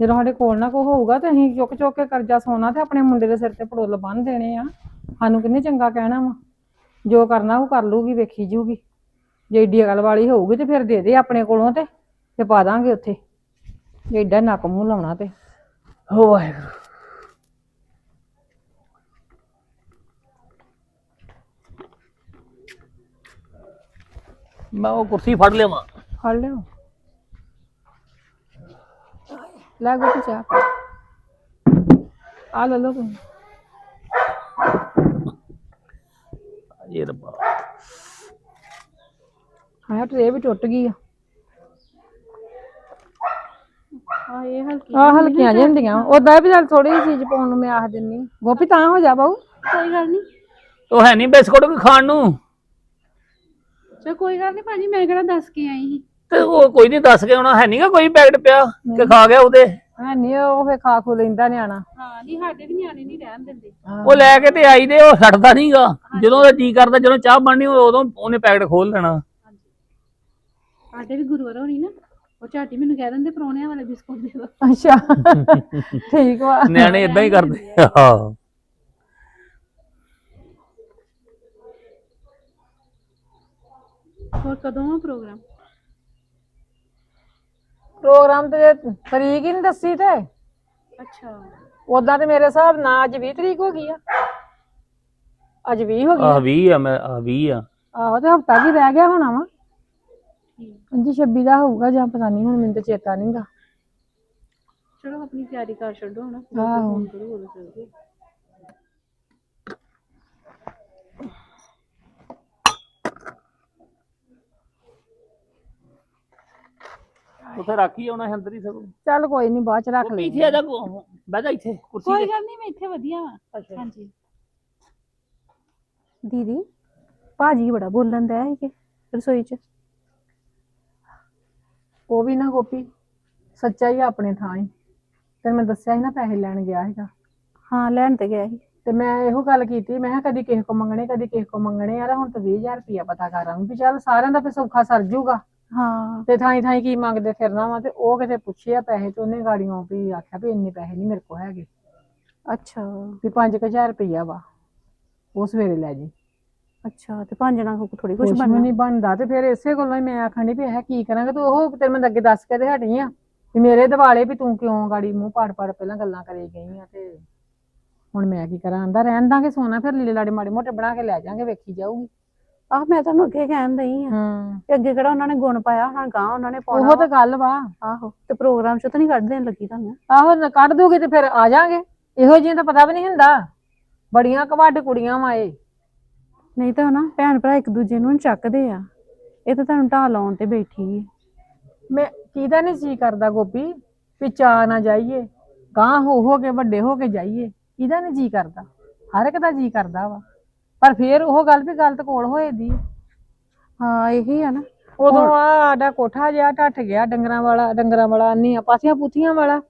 ਜਦੋਂ ਸਾਡੇ ਕੋਲ ਨਾ ਕੋ ਹੋਊਗਾ ਤੇ ਅਸੀਂ ਚੁੱਕ ਚੁੱਕ ਕੇ ਕਰਜ਼ਾ ਸੋਨਾ ਤੇ ਆਪਣੇ ਮੁੰਡੇ ਦੇ ਸਿਰ ਤੇ ਪੜੋਲ ਬੰਨ ਦੇਣੇ ਆ। ਸਾਨੂੰ ਕਿੰਨੇ ਚੰਗਾ ਕਹਿਣਾ ਵਾ। ਜੋ ਕਰਨਾ ਉਹ ਕਰ ਲੂਗੀ ਵੇਖੀ ਜੂਗੀ ਜੇ ਏਡੀ ਅਕਲ ਵਾਲੀ ਹੋਊਗੀ ਤੇ ਫਿਰ ਦੇ ਦੇ ਆਪਣੇ ਕੋਲੋਂ ਤੇ ਤੇ ਪਾ ਦਾਂਗੇ ਉੱਥੇ। ਜੇ ਏਡਾ ਨੱਕ ਮੂੰਹ ਲਾਉਣਾ ਤੇ। ਹੋ ਵਾਹਿਗੁਰੂ। ਮੈਂ ਉਹ ਕੁਰਸੀ ਫੜ ਲਿਆਵਾਂ। ਫੜ ਲਿਓ ਲੈ ਗੋ ਤੇ ਚਾਹ। ਆ ਲੈ ਤੁਸੀਂ ਇਹ ਰੱਬਾ। ਹਾਂ ਟਰੇ ਵੀ ਟੁੱਟ ਗਈ ਆ। ਆ ਇਹ ਹਲਕੀ ਆ ਹਲਕੀਆਂ ਜਿਹੀਆਂ ਹੁੰਦੀਆਂ ਉਦਾਂ ਵੀ ਚੱਲ ਥੋੜੀ ਜਿਹੀ ਚੀਜ਼ ਪਾਉਣ ਨੂੰ ਮੈਂ ਆਖ ਦਿੰਨੀ ਗੋਪੀ ਤਾਂ ਹੋ ਜਾ ਬਾਊ। ਕੋਈ ਗੱਲ ਨਹੀਂ ਉਹ ਹੈ ਨਹੀਂ ਬਿਸਕੁਟ ਵੀ ਖਾਣ ਨੂੰ? ਚਲ ਕੋਈ ਗੱਲ ਨਹੀਂ ਭਾਜੀ ਮੈਂ ਕਿਹੜਾ ਦੱਸ ਕੇ ਆਈ ਸੀ। ਤੇ ਉਹ ਕੋਈ ਨਹੀਂ ਦੱਸ ਕੇ ਆਉਣਾ ਹੈ ਨਹੀਂਗਾ ਕੋਈ ਪੈਕਟ ਪਿਆ ਕਿ ਖਾ ਗਿਆ ਉਹਦੇ? ਹੈ ਨਹੀਂ ਉਹ ਫੇ ਖਾ ਖੂ ਲੈਂਦਾ ਨਿਆਣਾ। ਹਾਂ ਨਹੀਂ ਸਾਡੇ ਵੀ ਨਿਆਣੇ ਨਹੀਂ ਰਹਿਣ ਦਿੰਦੇ। ਉਹ ਲੈ ਕੇ ਤੇ ਆਈ ਦੇ ਉਹ ਛੱਡਦਾ ਨਹੀਂਗਾ ਜਦੋਂ ਉਹਦਾ ਜੀ ਕਰਦਾ ਜਦੋਂ ਚਾਹ ਬਣਨੀ ਉਦੋਂ ਉਹਨੇ ਪੈਕਟ ਖੋਲ ਲੈਣਾ। ਸਾਡੇ ਵੀ ਗੁਰੂਵਰ ਹੋਣੀ ਨਾ ਉਹ ਝਾਟੀ ਮੈਨੂੰ ਕਹਿ ਦਿੰਦੇ ਪਰੌਣਿਆਂ ਵਾਲੇ ਬਿਸਕੁਟ ਦੇ ਦੋ। ਅੱਛਾ ਠੀਕ ਵਾ। ਨਿਆਣੇ ਇਦਾਂ ਹੀ ਕਰਦੇ ਹਾਂ। ਹੋਰ ਕਦੋਂ ਆ ਪ੍ਰੋਗਰਾਮ? ਪ੍ਰੋਗਰਾਮ ਤੇ ਤਰੀਕ ਹੀ ਨਹੀਂ ਦੱਸੀ ਤੇ। ਅੱਛਾ। ਉਦਾਂ ਤੇ ਮੇਰੇ ਹਿਸਾਬ ਨਾਲ ਅੱਜ 20 ਤਰੀਕ ਹੋ ਗਈ ਆ। ਅੱਜ 20 ਹੋ ਆ। ਗਈ 20 ਆ ਮੈਂ ਆ 20 ਆ। ਆਹੋ ਤੇ ਹਫਤਾ ਕੀ ਰਹਿ ਗਿਆ ਹੋਣਾ ਵਾ। ਹਾਂਜੀ 26 ਦਾ ਹੋਊਗਾ ਜਾਂ ਪਤਾ ਨਹੀਂ ਹੁਣ ਮੈਨੂੰ ਤੇ ਚੇਤਾ ਨਹੀਂਗਾ। ਚਲੋ ਆਪਣੀ ਤਿਆਰੀ ਕਰ ਛੱਡੋ ਹੁਣ ਆਹੋ। ਫੋਨ ਕਰੋ ਉਦੋਂ ਚੱਲਦੇ। ਉੱਥੇ ਰੱਖ ਹੀ ਆਉਣਾ ਸੀ ਅੰਦਰ ਹੀ ਸਭ ਚੱਲ ਕੋਈ ਨਹੀਂ ਬਾਅਦ ਚ ਰੱਖ ਲਈ ਇੱਥੇ ਆ ਜਾ ਕੋ- ਬਹਿ ਜਾ ਇੱਥੇ ਕੁਰਸੀ ਕੋਈ ਤੇ ਗੱਲ ਨਹੀਂ ਮੈਂ ਇੱਥੇ ਵਧੀਆ ਵਾਂ। ਹਾਂਜੀ। ਦੀਦੀ ਭਾਜੀ ਬੜਾ ਬੋਲਣ ਦਾ ਹੈ ਕਿ ਰਸੋਈ 'ਚ। ਉਹ ਵੀ ਨਾ ਗੋਪੀ ਸੱਚਾ ਹੀ ਆ ਆਪਣੇ ਥਾਂ ਹੀ। ਫਿਰ ਮੈਂ ਦੱਸਿਆ ਸੀ ਨਾ ਪੈਸੇ ਲੈਣ ਗਿਆ ਸੀਗਾ। ਹਾਂ ਲੈਣ ਤੇ ਗਿਆ ਸੀ। ਤੇ ਮੈਂ ਇਹੋ ਗੱਲ ਕੀਤੀ ਮੈਂ ਕਿਹਾ ਕਦੀ ਕਿਸੇ ਕੋ ਮੰਗਣੇ ਕਦੀ ਕਿਸੇ ਕੋ ਮੰਗਣੇ ਯਾਰ ਹੁਣ ਤਾਂ 20000 ਰੁਪਇਆ ਪਤਾ ਕਰਾਂਗੇ ਵੀ ਚੱਲ ਸਾਰਿਆਂ ਦਾ ਫਿਰ ਸੌਖਾ ਸਰ ਜੂਗਾ। ਹਾਂ। ਤੇ ਥਾਈ ਥਾਈ ਕੀ ਮੰਗਦੇ ਫਿਰਨਾ ਵਾ ਤੇ ਉਹ ਕਿਤੇ ਪੁੱਛਿਆ ਪੈਸੇ ਤੇ ਉਹਨੇ ਗਾੜੀਆਂ ਵੀ ਆਖਿਆ ਵੀ ਇੰਨੇ ਪੈਸੇ ਨਹੀਂ ਮੇਰੇ ਕੋਲ ਹੈਗੇ। ਅੱਛਾ। ਵੀ 5000 ਰੁਪਇਆ ਵਾ। ਉਹ ਸਵੇਰੇ ਲੈ ਜੀ। ਅੱਛਾ ਤੇ ਪੰਜ ਨਾਲ ਥੋੜੀ ਕੁਝ ਕੁਛ ਵੀ ਬਣਨਾ? ਨਹੀਂ ਬਣਦਾ ਤੇ ਫਿਰ ਇਸੇ ਗੱਲੋਂ ਹੀ ਮੈਂ ਆਖਣ ਡਈ ਵੀ ਇਹ ਕੀ ਕਰਾਂਗੇ ਤੇ ਉਹ ਤੇਰੇ ਮੈਂ ਅੱਗੇ ਦੱਸ ਕੇ ਤੇ ਹਟੀ ਆ ਵੀ ਮੇਰੇ ਦਿਵਾਲੇ ਵੀ ਤੂੰ ਕਿਉਂ ਗਾੜੀ ਮੂੰਹ ਪਾੜ ਪਾੜ ਪਹਿਲਾਂ ਗੱਲਾਂ ਕਰੀ ਗਈ ਆ ਤੇ ਹੁਣ ਮੈਂ ਕੀ ਕਰਾਂ ਆਂਦਾ ਰਹਿਣ ਦਾਂਗੇ ਸੋਨਾ ਫਿਰ ਲੀਲੇ ਲਾੜੇ ਮਾੜੇ ਮੋਟੇ ਬਣਾ ਕੇ ਲੈ ਜਾਾਂਗੇ ਵੇਖੀ ਜਾਊਗੀ। ਆਹ ਮੈਂ ਤੁਹਾਨੂੰ ਅੱਗੇ ਕਹਿਣ ਦਈ ਆ ਹਾਂ। ਕਿ ਅੱਗੇ ਕਿਹੜਾ ਉਹਨਾਂ ਨੇ ਗੁਣ ਪਾਇਆ ਹੋਣਾ ਗਾਂ ਉਹਨਾਂ ਨੇ ਪਾਉਣਾ ਉਹ ਤਾਂ ਗੱਲ ਵਾ। ਆਹੋ ਤੇ ਪ੍ਰੋਗਰਾਮ ਚ ਤਾਂ ਨਹੀਂ ਕੱਢ ਦੇਣ ਲੱਗੀ ਤੁਹਾਨੂੰ। ਆਹੋ ਨਾ ਕੱਢ ਦੋਗੇ ਤੇ ਫਿਰ ਆ ਜਾਾਂਗੇ। ਇਹੋ ਜਿਹੀਆਂ ਤਾਂ ਪਤਾ ਵੀ ਨਹੀਂ ਹੁੰਦਾ। ਬੜੀਆਂ ਕਵਾਡ ਕੁੜੀਆਂ ਵਾ ਇਹ। ਨਹੀਂ ਤਾਂ ਨਾ ਭੈਣ ਭਰਾ ਇੱਕ ਦੂਜੇ ਨੂੰ ਚੱਕਦੇ ਆ। ਇਹ ਤਾਂ ਤੁਹਾਨੂੰ ਢਾਹ ਲਾਉਣ ਤੇ ਬੈਠੀ ਹੈ ਮੈਂ ਕਿਹਦਾ ਨਹੀਂ ਜੀ ਕਰਦਾ ਗੋਪੀ ਵੀ ਚਾ ਨਾ ਜਾਈਏ। ਗਾਂ ਹੋ ਹੋ ਕੇ ਵੱਡੇ ਹੋ ਕੇ ਜਾਈਏ। ਕਿਹਦਾ ਨਹੀਂ ਜੀ ਕਰਦਾ? ਹਰ ਇੱਕ ਦਾ ਜੀ ਕਰਦਾ ਵਾ। ਪਰ ਫੇਰ ਉਹ ਗੱਲ ਵੀ ਗਲਤ ਕੋਲ ਹੋਏ ਦੀ ਹਾਂ ਇਹੀ ਆ ਨਾ। ਉਦੋਂ ਆ ਸਾਡਾ ਕੋਠਾ ਜਿਹਾ ਟੱਟ ਗਿਆ ਡੰਗਰਾਂ ਵਾਲਾ ਡੰਗਰਾਂ ਵਾਲਾ ਨੀਆਂ ਪਾਥੀਆਂ ਪੂਥੀਆਂ ਵਾਲਾ।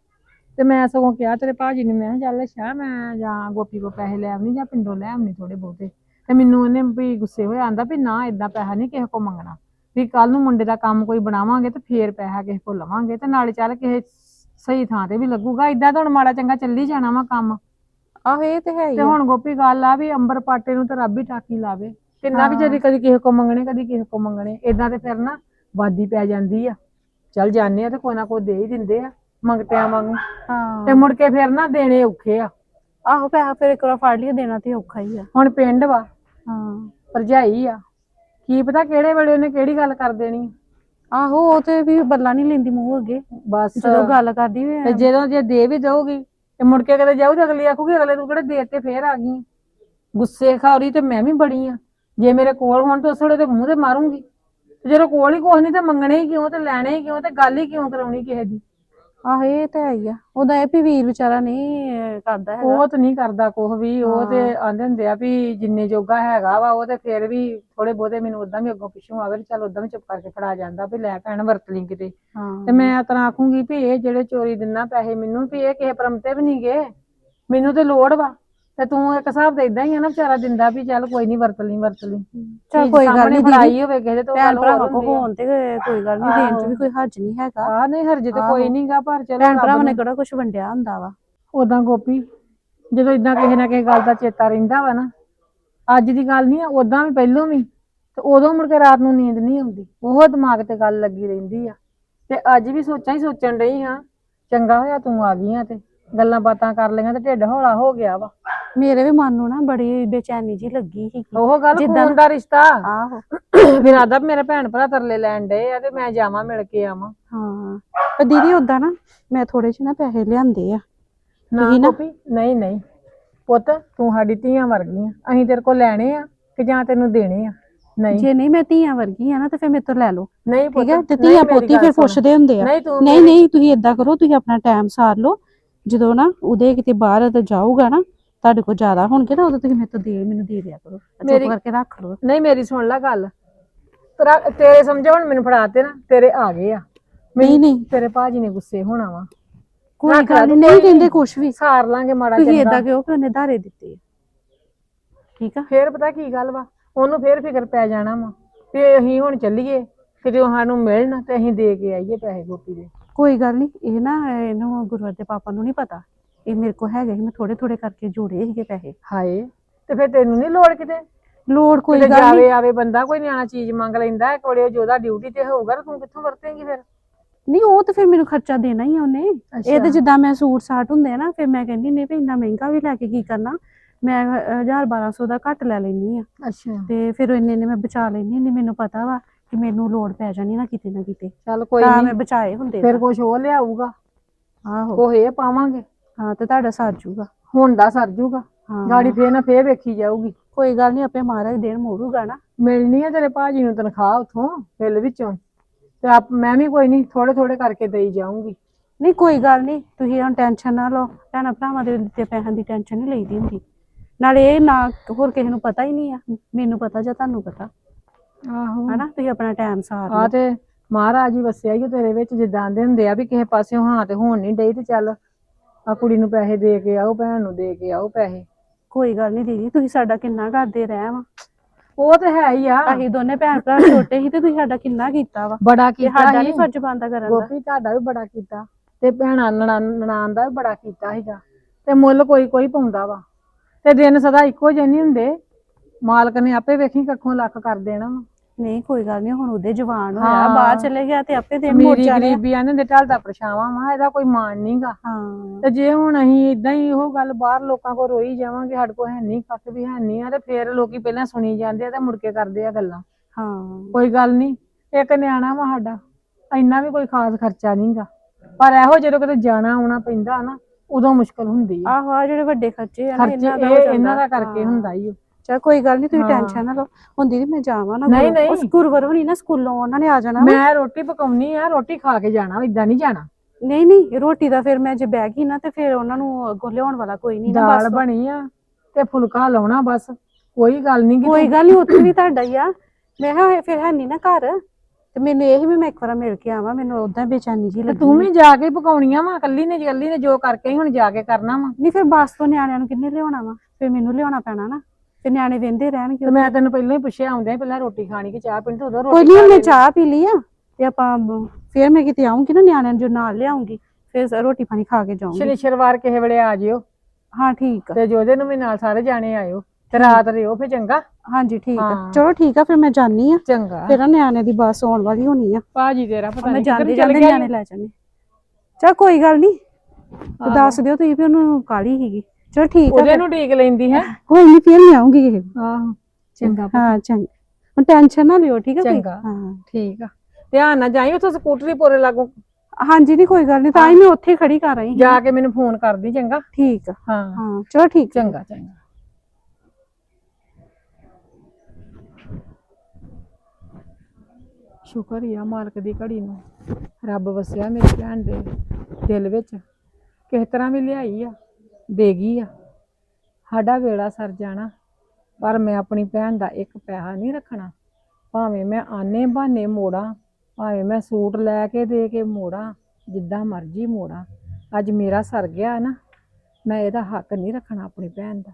ਤੇ ਮੈਂ ਸਗੋਂ ਕਿਹਾ ਤੇਰੇ ਭਾਜੀ ਨੇ ਮੈਂ ਚੱਲ ਸ਼ਾ ਮੈਂ ਜਾਂ ਗੋਪੀ ਕੋ ਪੈਸੇ ਲੈ ਆਵਣੀ ਜਾਂ ਪਿੰਡੋਂ ਲੈ ਆਵਣੀ ਥੋੜੇ ਬਹੁਤੇ। ਤੇ ਮੈਨੂੰ ਉਹਨੇ ਵੀ ਗੁੱਸੇ ਹੋਇਆ ਆਂਦਾ ਵੀ ਨਾ ਇਦਾਂ ਪੈਸਾ ਨਹੀਂ ਕਿਸੇ ਕੋ ਮੰਗਣਾ। ਵੀ ਕੱਲ ਨੂੰ ਮੁੰਡੇ ਦਾ ਕੰਮ ਕੋਈ ਬਣਾਵਾਂਗੇ ਤੇ ਫੇਰ ਪੈਸਾ ਕਿਸੇ ਕੋ ਲਵਾਂਗੇ ਤੇ ਨਾਲੇ ਚੱਲ ਕਿਸੇ ਸਹੀ ਥਾਂ ਤੇ ਵੀ ਲੱਗੂਗਾ। ਇਦਾਂ ਤਾਂ ਹੁਣ ਮਾੜਾ ਚੰਗਾ ਚੱਲੀ ਜਾਣਾ ਵਾ ਕੰਮ। ਆਹੋ ਇਹ ਤੇ ਹੈ ਹੀ ਤੇ ਆ। ਹੁਣ ਗੋਪੀ ਗੱਲ ਆ ਵੀ ਅੰਬਰ ਪਾਟੇ ਨੂੰ ਤਾਂ ਰੱਬ ਹੀ ਟਾਕੀ ਲਾਵੇ। ਕਿੰਨਾ ਵੀ ਜਦੀ ਕਦੀ ਕਿਸੇ ਕੋ ਮੰਗਣੇ ਕਦੀ ਕਿਸੇ ਕੋ ਮੰਗਣੇ। ਇਦਾਂ ਤੇ ਫਿਰ ਨਾ ਵਾਦੀ ਪੈ ਜਾਂਦੀ ਆ। ਚੱਲ ਜਾਂਦੇ ਆ ਤੇ ਕੋਈ ਨਾ ਕੋਈ ਦੇ ਹੀ ਦਿੰਦੇ ਆ ਮੰਗਤਿਆਂ ਵਾਂਗੂ। ਹਾਂ। ਤੇ ਮੁੜ ਕੇ ਫਿਰ ਨਾ ਦੇਣੇ ਔਖੇ ਆ। ਆਹੋ ਪੈਸਾ ਫਿਰ ਇੱਕ ਵਾਰ ਫੜ ਲਿਆ ਦੇਣਾ ਤੇ ਔਖਾ ਹੀ ਆ। ਹੁਣ ਪਿੰਡ ਵਾ। ਹਾਂ ਭਰਜਾਈ ਆ। ਕੀ ਪਤਾ ਕਿਹੜੇ ਵੇਲੇ ਉਹਨੇ ਕਿਹੜੀ ਗੱਲ ਕਰ ਦੇਣੀ। ਆਹੋ ਉਹ ਤੇ ਵੀ ਬੱਲਾ ਨਹੀਂ ਲੈਂਦੀ ਮੂੰਹ ਅੱਗੇ। ਬਸ। ਜਦੋਂ ਗੱਲ ਕਰਦੀ ਵੀ ਤੇ ਜਦੋਂ ਜੇ ਦੇ ਵੀ ਦਊਗੀ ਤੇ ਮੁੜ ਕੇ ਕਦੇ ਜਾਊ ਤੇ ਅਗਲੀ ਆਖੂਗੀ ਅਗਲੇ ਤੂੰ ਕਿਹੜੇ ਦੇ ਤੇ ਫੇਰ ਆ ਗਈ। ਗੁੱਸੇ ਖਾਉਰੀ ਤੇ ਮੈਂ ਵੀ ਬੜੀ ਆ। ਜੇ ਮੇਰੇ ਕੋਲ ਹੋਣ ਤਾਂ ਉਸੜੇ ਤੇ ਮੂੰਹ ਤੇ ਮਾਰੂੰਗੀ। ਤੇ ਜਦੋਂ ਕੋਲ ਹੀ ਕੁਛ ਨਹੀਂ ਤੇ ਮੰਗਣੇ ਹੀ ਕਿਉਂ ਤੇ ਲੈਣੇ ਹੀ ਕਿਉਂ ਤੇ ਗੱਲ ਹੀ ਕਿਉਂ ਕਰਾਉਣੀ ਕਿਸੇ ਦੀ? ਆਹੋ ਇਹ ਤੇ ਹੈ ਹੀ ਆ। ਉਹਦਾ ਇਹ ਵੀ ਵੀਰ ਵਿਚਾਰਾ ਨਹੀਂ ਅਹ, ਕਰਦਾ ਹੈਗਾ। ਉਹ ਤਾਂ ਨਹੀਂ ਕਰਦਾ ਕੁਛ ਵੀ ਉਹ ਤੇ ਆਂਦੇ ਹੁੰਦੇ ਆ ਵੀ ਜਿੰਨੇ ਜੋਗਾ ਹੈਗਾ ਵਾ ਉਹ ਤੇ ਫਿਰ ਵੀ ਥੋੜੇ ਬਹੁਤੇ ਮੈਨੂੰ ਉਦਾਂ ਵੀ ਅੱਗੋਂ ਪਿੱਛੋਂ ਆਵੇ ਤੇ ਚੱਲ ਉਦਾਂ ਵੀ ਚੁੱਪ ਕਰਕੇ ਫੜਾ ਜਾਂਦਾ ਵੀ ਲੈ ਭੈਣ ਵਰਤ ਲਈ ਕਿਤੇ। ਹਾਂ। ਤੇ ਮੈਂ ਤਾਂ ਆਖੂੰਗੀ ਵੀ ਇਹ ਜਿਹੜੇ ਚੋਰੀ ਦਿੰਨਾ ਪੈਸੇ ਮੈਨੂੰ ਵੀ ਇਹ ਕਿਸੇ ਪਰਮ ਤੇ ਵੀ ਨਹੀਂ ਗਏ। ਮੈਨੂੰ ਤੇ ਲੋੜ ਵਾ। ਤੇ ਤੂੰ ਇੱਕ ਹਿਸਾਬ ਦਾ ਇਦਾਂ ਹੀ ਆ ਨਾ ਵਿਚਾਰਾ ਦਿੰਦਾ ਵੀ ਚੱਲ ਕੋਈ ਨਹੀਂ ਵਰਤ ਲਈ ਵਰਤ ਲਈ। ਚੱਲ ਕੋਈ ਗੱਲ ਨਹੀਂ ਫੜਾਈ ਹੋਵੇ ਕਿਸੇ ਤੋਂ ਭੈਣ ਭਰਾਵਾਂ ਕੋ। ਹੋਣ ਤੇ ਕੋਈ ਗੱਲ ਨਹੀਂ ਦੇਣ ਚ ਵੀ ਕੋਈ ਹੱਜ ਨਹੀਂ ਹੈਗਾ। ਆ ਨਹੀਂ ਹਰਜ ਤੇ ਕੋਈ ਨਹੀਂਗਾ ਪਰ ਚਲੋ ਭੈਣ ਭਰਾਵਾਂ ਨੇ ਕਿਹੜਾ ਕੁਝ ਵੰਡਿਆ ਹੁੰਦਾ ਵਾ। ਉਦਾਂ ਗੋਪੀ ਜਦੋਂ ਇਦਾਂ ਕਿਸੇ ਨਾ ਕਿਸੇ ਗੱਲ ਦਾ ਚੇਤਾ ਰਹਿੰਦਾ ਵਾ ਨਾ ਅੱਜ ਦੀ ਗੱਲ ਨਹੀਂ ਆ ਉਦਾਂ ਵੀ ਪਹਿਲੋਂ ਵੀ ਤੇ ਉਦੋਂ ਮੁੜ ਕੇ ਰਾਤ ਨੂੰ ਨੀਂਦ ਨਹੀਂ ਆਉਂਦੀ। ਉਹ ਦਿਮਾਗ ਤੇ ਗੱਲ ਲੱਗੀ ਰਹਿੰਦੀ ਆ। ਤੇ ਅੱਜ ਵੀ ਸੋਚਾਂ ਹੀ ਸੋਚਣ ਰਹੀ ਹਾਂ ਚੰਗਾ ਹੋਇਆ ਤੂੰ ਆ ਗਈ ਆ ਤੇ ਗੱਲਾਂ ਬਾਤਾਂ ਕਰ ਲਈਆਂ ਤੇ ਢਿੱਡ ਹੌਲਾ ਹੋ ਗਿਆ ਵਾ। ਮੇਰੇ ਵੀ ਮਨ ਨੂੰ ਨਾ ਬੜੀ ਬੇਚੈਨੀ ਜੀ ਲੱਗੀ ਸੀ। ਉਹ ਗੱਲ ਜਿੱਦਾਂ- ਖੂਨ ਦਾ ਰਿਸ਼ਤਾ। ਆਹੋ। ਫਿਰ ਆਦਾ ਮੇਰੇ ਭੈਣ ਭਰਾ ਤਰਲੇ ਲੈਣ ਡਏ ਆ ਤੇ ਮੈਂ ਜਾਵਾਂ ਮਿਲ ਕੇ ਆਵਾਂ। ਹਾਂ। ਪਰ ਦੀਦੀ ਉਦਾਂ ਨਾ ਮੈਂ ਥੋੜੇ ਜਿਹੇ ਨਾ ਪੈਸੇ ਲਿਆਂਦੇ ਆ। ਨਾ ਤੁਸੀਂ ਨਾ- ਗੋਪੀ ਨਹੀਂ ਨਹੀਂ। ਪੁੱਤ ਤੂੰ ਸਾਡੀ ਧੀਆਂ ਵਰਗੀਆਂ ਅਸੀਂ ਤੇਰੇ ਕੋਲ ਲੈਣੇ ਆ ਕਿ ਜਾਂ ਤੈਨੂੰ ਦੇਣੇ ਆ? ਨਹੀਂ। ਜੇ ਨਹੀਂ ਮੈਂ ਧੀਆਂ ਵਰਗੀ ਆ ਨਾ ਤੇ ਫਿਰ ਮੇਰੇ ਤੋਂ ਲੈ ਲਓ। ਨਹੀਂ ਪੁੱਤ ਠੀਕ ਹੈ ਤੇ ਨਹੀਂ ਧੀਆਂ ਮੇਰੀ ਪੋਤੀ ਗੱਲ ਫਿਰ ਸੁਣ। ਪੁੱਛਦੇ ਹੁੰਦੇ ਆ। ਨਹੀਂ ਤੂੰ ਨਹੀਂ ਨਹੀਂ ਤੁਸੀਂ ਏਦਾਂ ਕਰੋ ਤੁਸੀਂ ਆਪਣਾ ਟਾਈਮ ਸਾਰ ਲਓ। ਜਦੋਂ ਨਾ ਉਹਦੇ ਕਿਤੇ ਬਾਹਰ ਤੇ ਜਾਊਗਾ ਨਾ ਤੁਹਾਡੇ ਕੋਲ ਜ਼ਿਆਦਾ ਹੋਣਗੇ ਨਾ ਉਦੋਂ ਤੁਸੀਂ ਮੇਰੇ ਤੋਂ ਦੇ ਮੈਨੂੰ ਦੇ ਦਿਆ ਕਰੋ। ਚੁੱਪ ਮੇਰੀ- ਕਰਕੇ ਰੱਖ ਲਓ। ਨਹੀਂ ਮੇਰੀ ਸੁਣ ਲੈ ਗੱਲ। ਤੇਰਾ ਤੇਰੇ ਸਮਝਾਉਣ ਮੈਨੂੰ ਫੜਾਤੇ ਨਾ ਤੇਰੇ ਆ ਗਏ ਆ। ਨਹੀਂ ਨਹੀਂ। ਤੇਰੇ ਭਾਜੀ ਨੇ ਗੁੱਸੇ ਹੋਣਾ ਵਾ। ਕੋਈ ਰੱਖ ਲੈ ਗੱਲ ਤੂੰ, ਨਹੀਂ ਕੋਈ ਕਹਿੰਦੇ ਵੀ। ਸਾਰ ਲਾਂਗੇ ਮਾੜਾ ਤੁਸੀਂ ਚੰਗਾ। ਏਦਾਂ ਕਿਉਂ ਕਿ ਉਹਨੇ ਧਾਰੇ ਦਿੱਤੇ ਆ। ਠੀਕ ਆ? ਫੇਰ ਪਤਾ ਕੀ ਗੱਲ ਵਾ ਉਹਨੂੰ ਫੇਰ ਫਿਕਰ ਪੈ ਜਾਣਾ ਵਾ ਵੀ ਅਸੀਂ ਹੁਣ ਚੱਲੀਏ ਕਿਤੇ ਉਹ ਸਾਨੂੰ ਮਿਲਣ ਤੇ ਅਸੀਂ ਦੇ ਕੇ ਆਈਏ ਪੈਸੇ ਗੋਪੀ ਦੇ। ਕੋਈ ਗੱਲ ਨਹੀਂ ਇਹ ਨਾ ਇਹਨੂੰ ਗੁਰਵਰ ਦੇ ਪਾਪਾ ਨੂੰ ਨਹੀਂ ਪਤਾ। ਇਹ ਮੇਰੇ ਕੋਲ ਹੈਗੇ ਸੀ ਮੈਂ ਥੋੜੇ ਥੋੜੇ ਕਰਕੇ ਜੋੜੇ ਸੀਗੇ ਪੈਸੇ। ਹਾਏ ਤੇ ਫਿਰ ਤੈਨੂੰ ਨਹੀਂ ਲੋੜ ਕਿਤੇ? ਲੋੜ ਕੋਈ ਗੱਲ ਨਹੀਂ। ਜਾਵੇ ਆਵੇ ਬੰਦਾ ਕੋਈ ਨਿਆਣਾ ਚੀਜ਼ ਮੰਗ ਲੈਂਦਾ ਇੱਕ ਵਾਰੀ ਜੋ ਉਹਦਾ ਡਿਊਟੀ ਤੇ ਹੋਊਗਾ ਤਾਂ ਤੂੰ ਕਿੱਥੋਂ ਵਰਤੇਂਗੀ ਫਿਰ? ਨਹੀਂ ਉਹ ਤਾਂ ਫਿਰ ਮੈਨੂੰ ਖਰਚਾ ਦੇਣਾ ਹੀ ਆ ਉਹਨੇ। ਇਹ। ਤੇ ਜਿੱਦਾਂ ਮੈਂ ਸੂਟ ਸਾਟ ਹੁੰਦੇ ਆ ਨਾ ਫਿਰ ਮੈਂ ਕਹਿੰਦੀ ਨਹੀਂ ਵੀ ਇੰਨਾ ਮਹਿੰਗਾ ਵੀ ਲੈ ਕੇ ਕੀ ਕਰਨਾ? ਮੈਂ 1000 1200 ਦਾ ਘੱਟ ਲੈ ਲੈਣੀ ਆ। ਅੱਛਾ। ਤੇ ਫਿਰ ਇੰਨੇ ਨੇ ਮੈਂ ਬਚਾ ਲੈਣੀ ਨਹੀਂ ਮੈਨੂੰ ਪਤਾ ਵਾ ਕਿ ਮੈਨੂੰ ਲੋੜ ਪੈ ਜਾਣੀ ਨਾ ਕਿਤੇ ਨਾ ਕਿਤੇ। ਚੱਲ ਕੋਈ ਨਹੀਂ ਮੈਂ ਬਚਾਏ ਹੁੰਦੇ ਫਿਰ ਕੁਝ ਉਹ ਲਿਆਊਗਾ। ਆਹੋ। ਇਹ ਪਾਵਾਂਗੇ। ਹਾਂ ਤੇ ਤੁਹਾਡਾ ਸਰ ਜੂਗਾ। ਹੁਣ ਦਾ ਸਰ ਜੂਗਾ। ਹਾਂ। ਗਾੜੀ ਫੇਰ ਨਾ ਫੇਰ ਵੇਖੀ ਜਾਊਗੀ। ਕੋਈ ਗੱਲ ਨਹੀਂ ਆਪੇ ਮਹਾਰਾਜ ਦੇਣ ਮੋੜੂਗਾ ਨਾ। ਮਿਲਣੀ ਆ ਤੇਰੇ ਭਾਜੀ ਨੂੰ ਤਨਖਾਹ ਉਥੋਂ ਬਿੱਲ ਵਿੱਚੋਂ। ਤੇ ਆਪ ਮੈਂ ਵੀ ਕੋਈ ਨਹੀਂ ਥੋੜੇ ਥੋੜੇ ਕਰਕੇ ਦੇਈ ਜਾਊਂਗੀ। ਨਹੀਂ ਕੋਈ ਗੱਲ ਨਹੀਂ ਤੁਸੀਂ ਹੁਣ ਟੈਨਸ਼ਨ ਨਾ ਲਓ। ਭੈਣਾਂ ਭਰਾਵਾਂ ਦੇ ਦਿੱਤੇ ਪੈਸਿਆਂ ਦੀ ਟੈਨਸ਼ਨ ਨਹੀਂ ਲਈਦੀ ਹੁੰਦੀ। ਨਾਲੇ ਇਹ ਨਾ ਹੋਰ ਕਿਸੇ ਨੂੰ ਪਤਾ ਹੀ ਨਹੀਂ ਆ। ਮੈਨੂੰ ਪਤਾ ਜਾਂ ਤੁਹਾਨੂੰ ਪਤਾ। ਆਹੋ। ਹਨਾ ਤੁਸੀਂ ਆਪਣਾ ਟਾਈਮ ਸਾਰ ਆ ਲਓ। ਤੇ ਮਹਾਰਾਜ ਹੀ ਵਸਿਆ ਹੀ ਤੇਰੇ ਵਿੱਚ ਜਿੱਦਾਂ ਦੇ ਹੁੰਦੇ ਆ ਵੀ ਕਿਸੇ ਪਾਸਿਓਂ ਹਾਂ ਤੇ ਹੋਣ ਨਹੀਂ ਡਈ ਤੇ ਚੱਲ। ਆ ਕੁੜੀ ਨੂੰ ਪੈਸੇ ਦੇ ਕੇ ਆਓ ਭੈਣ ਨੂੰ ਦੇ ਕੇ ਆਓ ਪੈਸੇ। ਕੋਈ ਗੱਲ ਨਹੀਂ ਦੀਦੀ ਤੁਸੀਂ ਸਾਡਾ ਕਿੰਨਾ ਕਰਦੇ ਰਹੇ ਵਾ। ਉਹ ਤੇ ਹੈ ਹੀ ਆ। ਅਸੀਂ ਦੋਨੇ ਭੈਣ ਭਰਾ ਛੋਟੇ ਸੀ ਤੇ ਤੁਸੀਂ ਸਾਡਾ ਕਿੰਨਾ ਕੀਤਾ ਵਾ। ਬੜਾ ਕੀਤਾ ਸਾਡਾ ਨਹੀਂ ਫਰਜ਼ ਬਣਦਾ ਕਰਨ ਦਾ। ਗੋਪੀ ਤੁਹਾਡਾ ਵੀ ਬੜਾ ਕੀਤਾ ਤੇ ਭੈਣਾਂ ਨਨਾਣ ਦਾ ਵੀ ਬੜਾ ਕੀਤਾ ਸੀਗਾ। ਤੇ ਮੁੱਲ ਕੋਈ ਕੋਈ ਪਾਉਂਦਾ ਵਾ। ਤੇ ਦਿਨ ਸਦਾ ਇੱਕੋ ਜਿਹੇ ਨਹੀਂ ਹੁੰਦੇ। ਮਾਲਕ ਨੇ ਆਪੇ ਵੇਖੀ ਕੱਖੋਂ ਲੱਖ ਕਰ ਦੇਣਾ ਵਾ। ਨਹੀਂ ਕੋਈ ਗੱਲ ਨਹੀਂ ਹੁਣ ਉਹਦੇ ਜਵਾਨ ਹੋਇਆ ਹਾਂ। ਬਾਹਰ ਚਲੇ ਗਿਆ ਤੇ ਆਪੇ ਦਿਨ ਮੋੜ ਮੇਰੀ ਜਾਣੇ ਗਰੀਬੀ ਆਨੇ ਦੇ ਢਲਦਾ ਪਰਛਾਵਾਂ ਵਾ ਇਹਦਾ ਕੋਈ ਮਾਣ ਨਹੀਂਗਾ ਹਾਂ। ਤੇ ਜੇ ਹੁਣ ਅਸੀਂ ਇਦਾਂ ਹੀ ਉਹ ਗੱਲ ਬਾਹਰ ਲੋਕਾਂ ਕੋਲ ਰੋਈ ਜਾਵਾਂਗੇ ਸਾਡੇ ਕੋਲ ਹੈ ਨਹੀਂ ਕੱਖ ਵੀ ਹੈ ਨਹੀਂ ਆ ਤੇ ਫੇਰ ਲੋਕੀ ਪਹਿਲਾਂ ਸੁਣੀ ਜਾਂਦੇ ਆ ਤੇ ਮੁੜ ਕੇ ਕਰਦੇ ਆ ਗੱਲਾਂ। ਹਾਂ। ਕੋਈ ਗੱਲ ਨਹੀਂ ਇੱਕ ਨਿਆਣਾ ਵਾ ਸਾਡਾ ਇੰਨਾ ਵੀ ਕੋਈ ਖਾਸ ਖਰਚਾ ਨਹੀਂਗਾ ਪਰ ਇਹੋ ਜਦੋਂ ਕਿਤੇ ਜਾਣਾ ਆਉਣਾ ਪੈਂਦਾ ਨਾ ਉਦੋਂ ਮੁਸ਼ਕਲ ਹੁੰਦੀ ਆ। ਆਹੋ ਆ ਜਿਹੜੇ ਵੱਡੇ ਖਰਚੇ ਆ ਨਾ ਖਰਚੇ ਇਹਨਾਂ ਦਾ ਹੋ ਇਹ ਜਾਂਦਾ। ਇਹਨਾਂ ਦਾ ਕਰਕੇ ਹਾਂ। ਹੁੰਦਾ ਹੀ ਚਲ ਕੋਈ ਗੱਲ ਨਹੀਂ ਤੁਸੀਂ ਹਾਂ। ਟੈਨਸ਼ਨ ਨਾ ਲਓ। ਹੁਣ ਦੀਦੀ ਮੈਂ ਜਾਵਾਂ ਨਾ ਨਹੀਂ, ਗੁਰੂ- ਨਹੀਂ। ਉਸ ਗੁਰਵਰ ਹੋਣੀ ਨਾ ਸਕੂਲੋਂ ਉਹਨਾਂ ਨੇ ਆ ਜਾਣਾ ਵਾ। ਮੈਂ ਰੋਟੀ ਪਕਾਉਣੀ ਆ ਰੋਟੀ ਖਾ ਕੇ ਜਾਣਾ ਇਦਾਂ ਨਹੀਂ ਜਾਣਾ। ਨਹੀਂ ਨਹੀਂ ਰੋਟੀ ਦਾ ਫਿਰ ਮੈਂ ਜੇ ਬਹਿ ਗਈ ਨਾ ਤੇ ਫਿਰ ਉਹਨਾਂ ਨੂੰ ਅੱਗੋਂ ਲਿਆਉਣ ਵਾਲਾ ਕੋਈ ਨਹੀਂ ਨਾ ਦਾਲ ਬਸ। ਬਣੀ ਆ ਤੇ ਫੁਲਕਾ ਲਾਉਣਾ ਬਸ ਕੋਈ ਗੱਲ ਨਹੀਂ ਕੋਈ ਗੱਲ ਨਹੀਂ ਉੱਥੇ ਵੀ ਤੁਹਾਡਾ ਹੀ ਆ। ਮੈਂ ਕਿਹਾ ਫਿਰ ਹੈ ਨਹੀਂ ਨਾ ਘਰ। ਤੇ ਮੈਨੂੰ ਇਹ ਵੀ ਮੈਂ ਇੱਕ ਵਾਰ ਮਿਲ ਕੇ ਆਵਾਂ ਮੈਨੂੰ ਉਦਾਂ ਬੇਚੈਨੀ ਜੀ ਤੇ ਲੱਗੀ ਤੂੰ ਵੀ ਜਾ ਕੇ ਪਕਾਉਣੀਆਂ ਵਾ ਕੱਲੀ ਨੇ ਕੱਲੀ ਨੇ ਜੋ ਕਰਕੇ ਹੁਣ ਜਾ ਕੇ ਕਰਨਾ ਵਾ। ਨਹੀਂ ਫਿਰ ਬੱਸ ਤੋਂ ਨਿਆਣਿਆਂ ਨੂੰ ਕਿੰਨੇ ਲਿਆਉਣਾ ਵਾ? ਫਿਰ ਮੈਨੂੰ ਲਿਆਉਣਾ ਪੈਣਾ ਨਾ। ਫਿਰ ਨਿਆਣੇ ਵਹਿੰਦੇ ਰਹਿਣਗੇ ਤੇ ਮੈਂ ਤੈਨੂੰ ਪਹਿਲਾਂ ਹੀ ਪੁੱਛਿਆ ਆਉਂਦਿਆਂ ਹੀ ਪਹਿਲਾਂ ਰੋਟੀ ਖਾਣੀ ਕਿ ਚਾਹ ਪੀਣੀ ਤੇ ਉਦੋਂ ਕੋਈ ਰੋਟੀ ਨਹੀਂ ਖਾ ਮੈਂ ਲੈਣੀ। ਚਾਹ ਪੀ ਲਈ ਆ ਤੇ ਆਪਾਂ ਫਿਰ ਮੈਂ ਕਿਤੇ ਆਉਂਗੀ ਨਾ ਨਿਆਣਿਆਂ ਨੂੰ ਜੋ ਨਾਲ ਲਿਆਉਂਗੀ ਫਿਰ ਰੋਟੀ ਪਾਣੀ ਖਾ ਕੇ ਜਾਊਂਗੀ। ਸ਼ਨੀਚਰਵਾਰ ਕਿਸੇ ਵੇਲੇ ਆ ਜਿਓ। ਹਾਂ ਠੀਕ ਆ। ਤੇ ਜੋਦੇ ਨੂੰ ਵੀ ਨਾਲ ਸਾਰੇ ਜਾਣੇ ਆਇਓ ਤੇ ਰਾਤ ਰਿਓ ਫੇ ਚੰਗਾ? ਹਾਂਜੀ ਠੀਕ ਆ। ਹਾਂ। ਚਲੋ ਠੀਕ ਆ ਫਿਰ ਮੈਂ ਜਾਨੀ ਆ। ਚੰਗਾ। ਫਿਰ ਨਾ ਨਿਆਣੇ ਦੀ ਬੱਸ ਆਉਣ ਵਾਲੀ ਹੋਣੀ ਆ। ਭਾਜੀ ਤੇਰਾ ਪਤਾ ਮੈਂ ਨਹੀਂ ਜਾਂਦੇ ਜਾਂਦੇ ਨਿਆਣੇ ਲੈ ਜਾਣੇ ਚਲ ਕੋਈ ਗੱਲ ਨਹੀਂ ਤੇ ਦੱਸ ਦਿਓ ਤੁਸੀਂ ਵੀ ਉਹਨੂੰ ਕਾਲੀ ਸੀਗੀ। ਚਲੋ ਠੀਕ ਆ ਉਹਦੇ ਫਿਰ। ਨੂੰ ਢੀਕ ਲੈਂਦੀ ਹੈ। ਕੋਈ ਨਹੀਂ ਫਿਰ ਆਉਂਗੀ ਇਹ ਆਹੋ ਚੰਗਾ ਹਾਂ ਚੰਗਾ। ਹੁਣ ਟੈਨਸ਼ਨ ਨਾ ਲਿਓ ਠੀਕ ਆ ਕੋਈ? ਚੰਗਾ। ਹਾਂ। ਠੀਕ ਆ। ਧਿਆਨ ਨਾਲ ਜਾਈ ਉੱਥੇ ਸਕੂਟਰੀ ਪੋਰੇ ਲਾਗੋ। ਹਾਂਜੀ ਨਹੀਂ ਕੋਈ ਗੱਲ ਨਹੀਂ ਤਾਂ ਹੀ ਮੈਂ ਉੱਥੇ ਖੜੀ ਕਰ ਰਹੀ ਹਾਂ। ਜਾ ਕੇ ਮੈਨੂੰ ਫੋਨ ਕਰਦੀ ਚੰਗਾ? ਠੀਕ ਆ। ਹਾਂ। ਹਾਂ ਚਲੋ ਠੀਕ ਆ। ਚੰਗਾ ਚੰਗਾ। ਸ਼ੁਕਰ ਹੀ ਆ ਮਾਲਕ ਦੀ ਘੜੀ ਨੂੰ। ਰੱਬ ਵਸਿਆ ਮੇਰੀ ਭੈਣ ਦੇ ਦਿਲ ਵਿੱਚ। ਕਿਸ ਤਰ੍ਹਾਂ ਵੀ ਲਿਆਈ ਆ। ਦੇਗੀ ਆ। ਸਾਡਾ ਵੇੜਾ ਸਰ ਜਾਣਾ, ਪਰ ਮੈਂ ਆਪਣੀ ਭੈਣ ਦਾ ਇੱਕ ਪੈਸਾ ਨਹੀਂ ਰੱਖਣਾ। ਭਾਵੇਂ ਮੈਂ ਆਨੇ ਬਹਾਨੇ ਮੋੜਾਂ, ਭਾਵੇਂ ਮੈਂ ਸੂਟ ਲੈ ਕੇ ਦੇ ਕੇ ਮੋੜਾਂ, ਜਿੱਦਾਂ ਮਰਜ਼ੀ ਮੋੜਾਂ। ਅੱਜ ਮੇਰਾ ਸਰ ਗਿਆ ਨਾ, ਮੈਂ ਇਹਦਾ ਹੱਕ ਨਹੀਂ ਰੱਖਣਾ ਆਪਣੀ ਭੈਣ ਦਾ।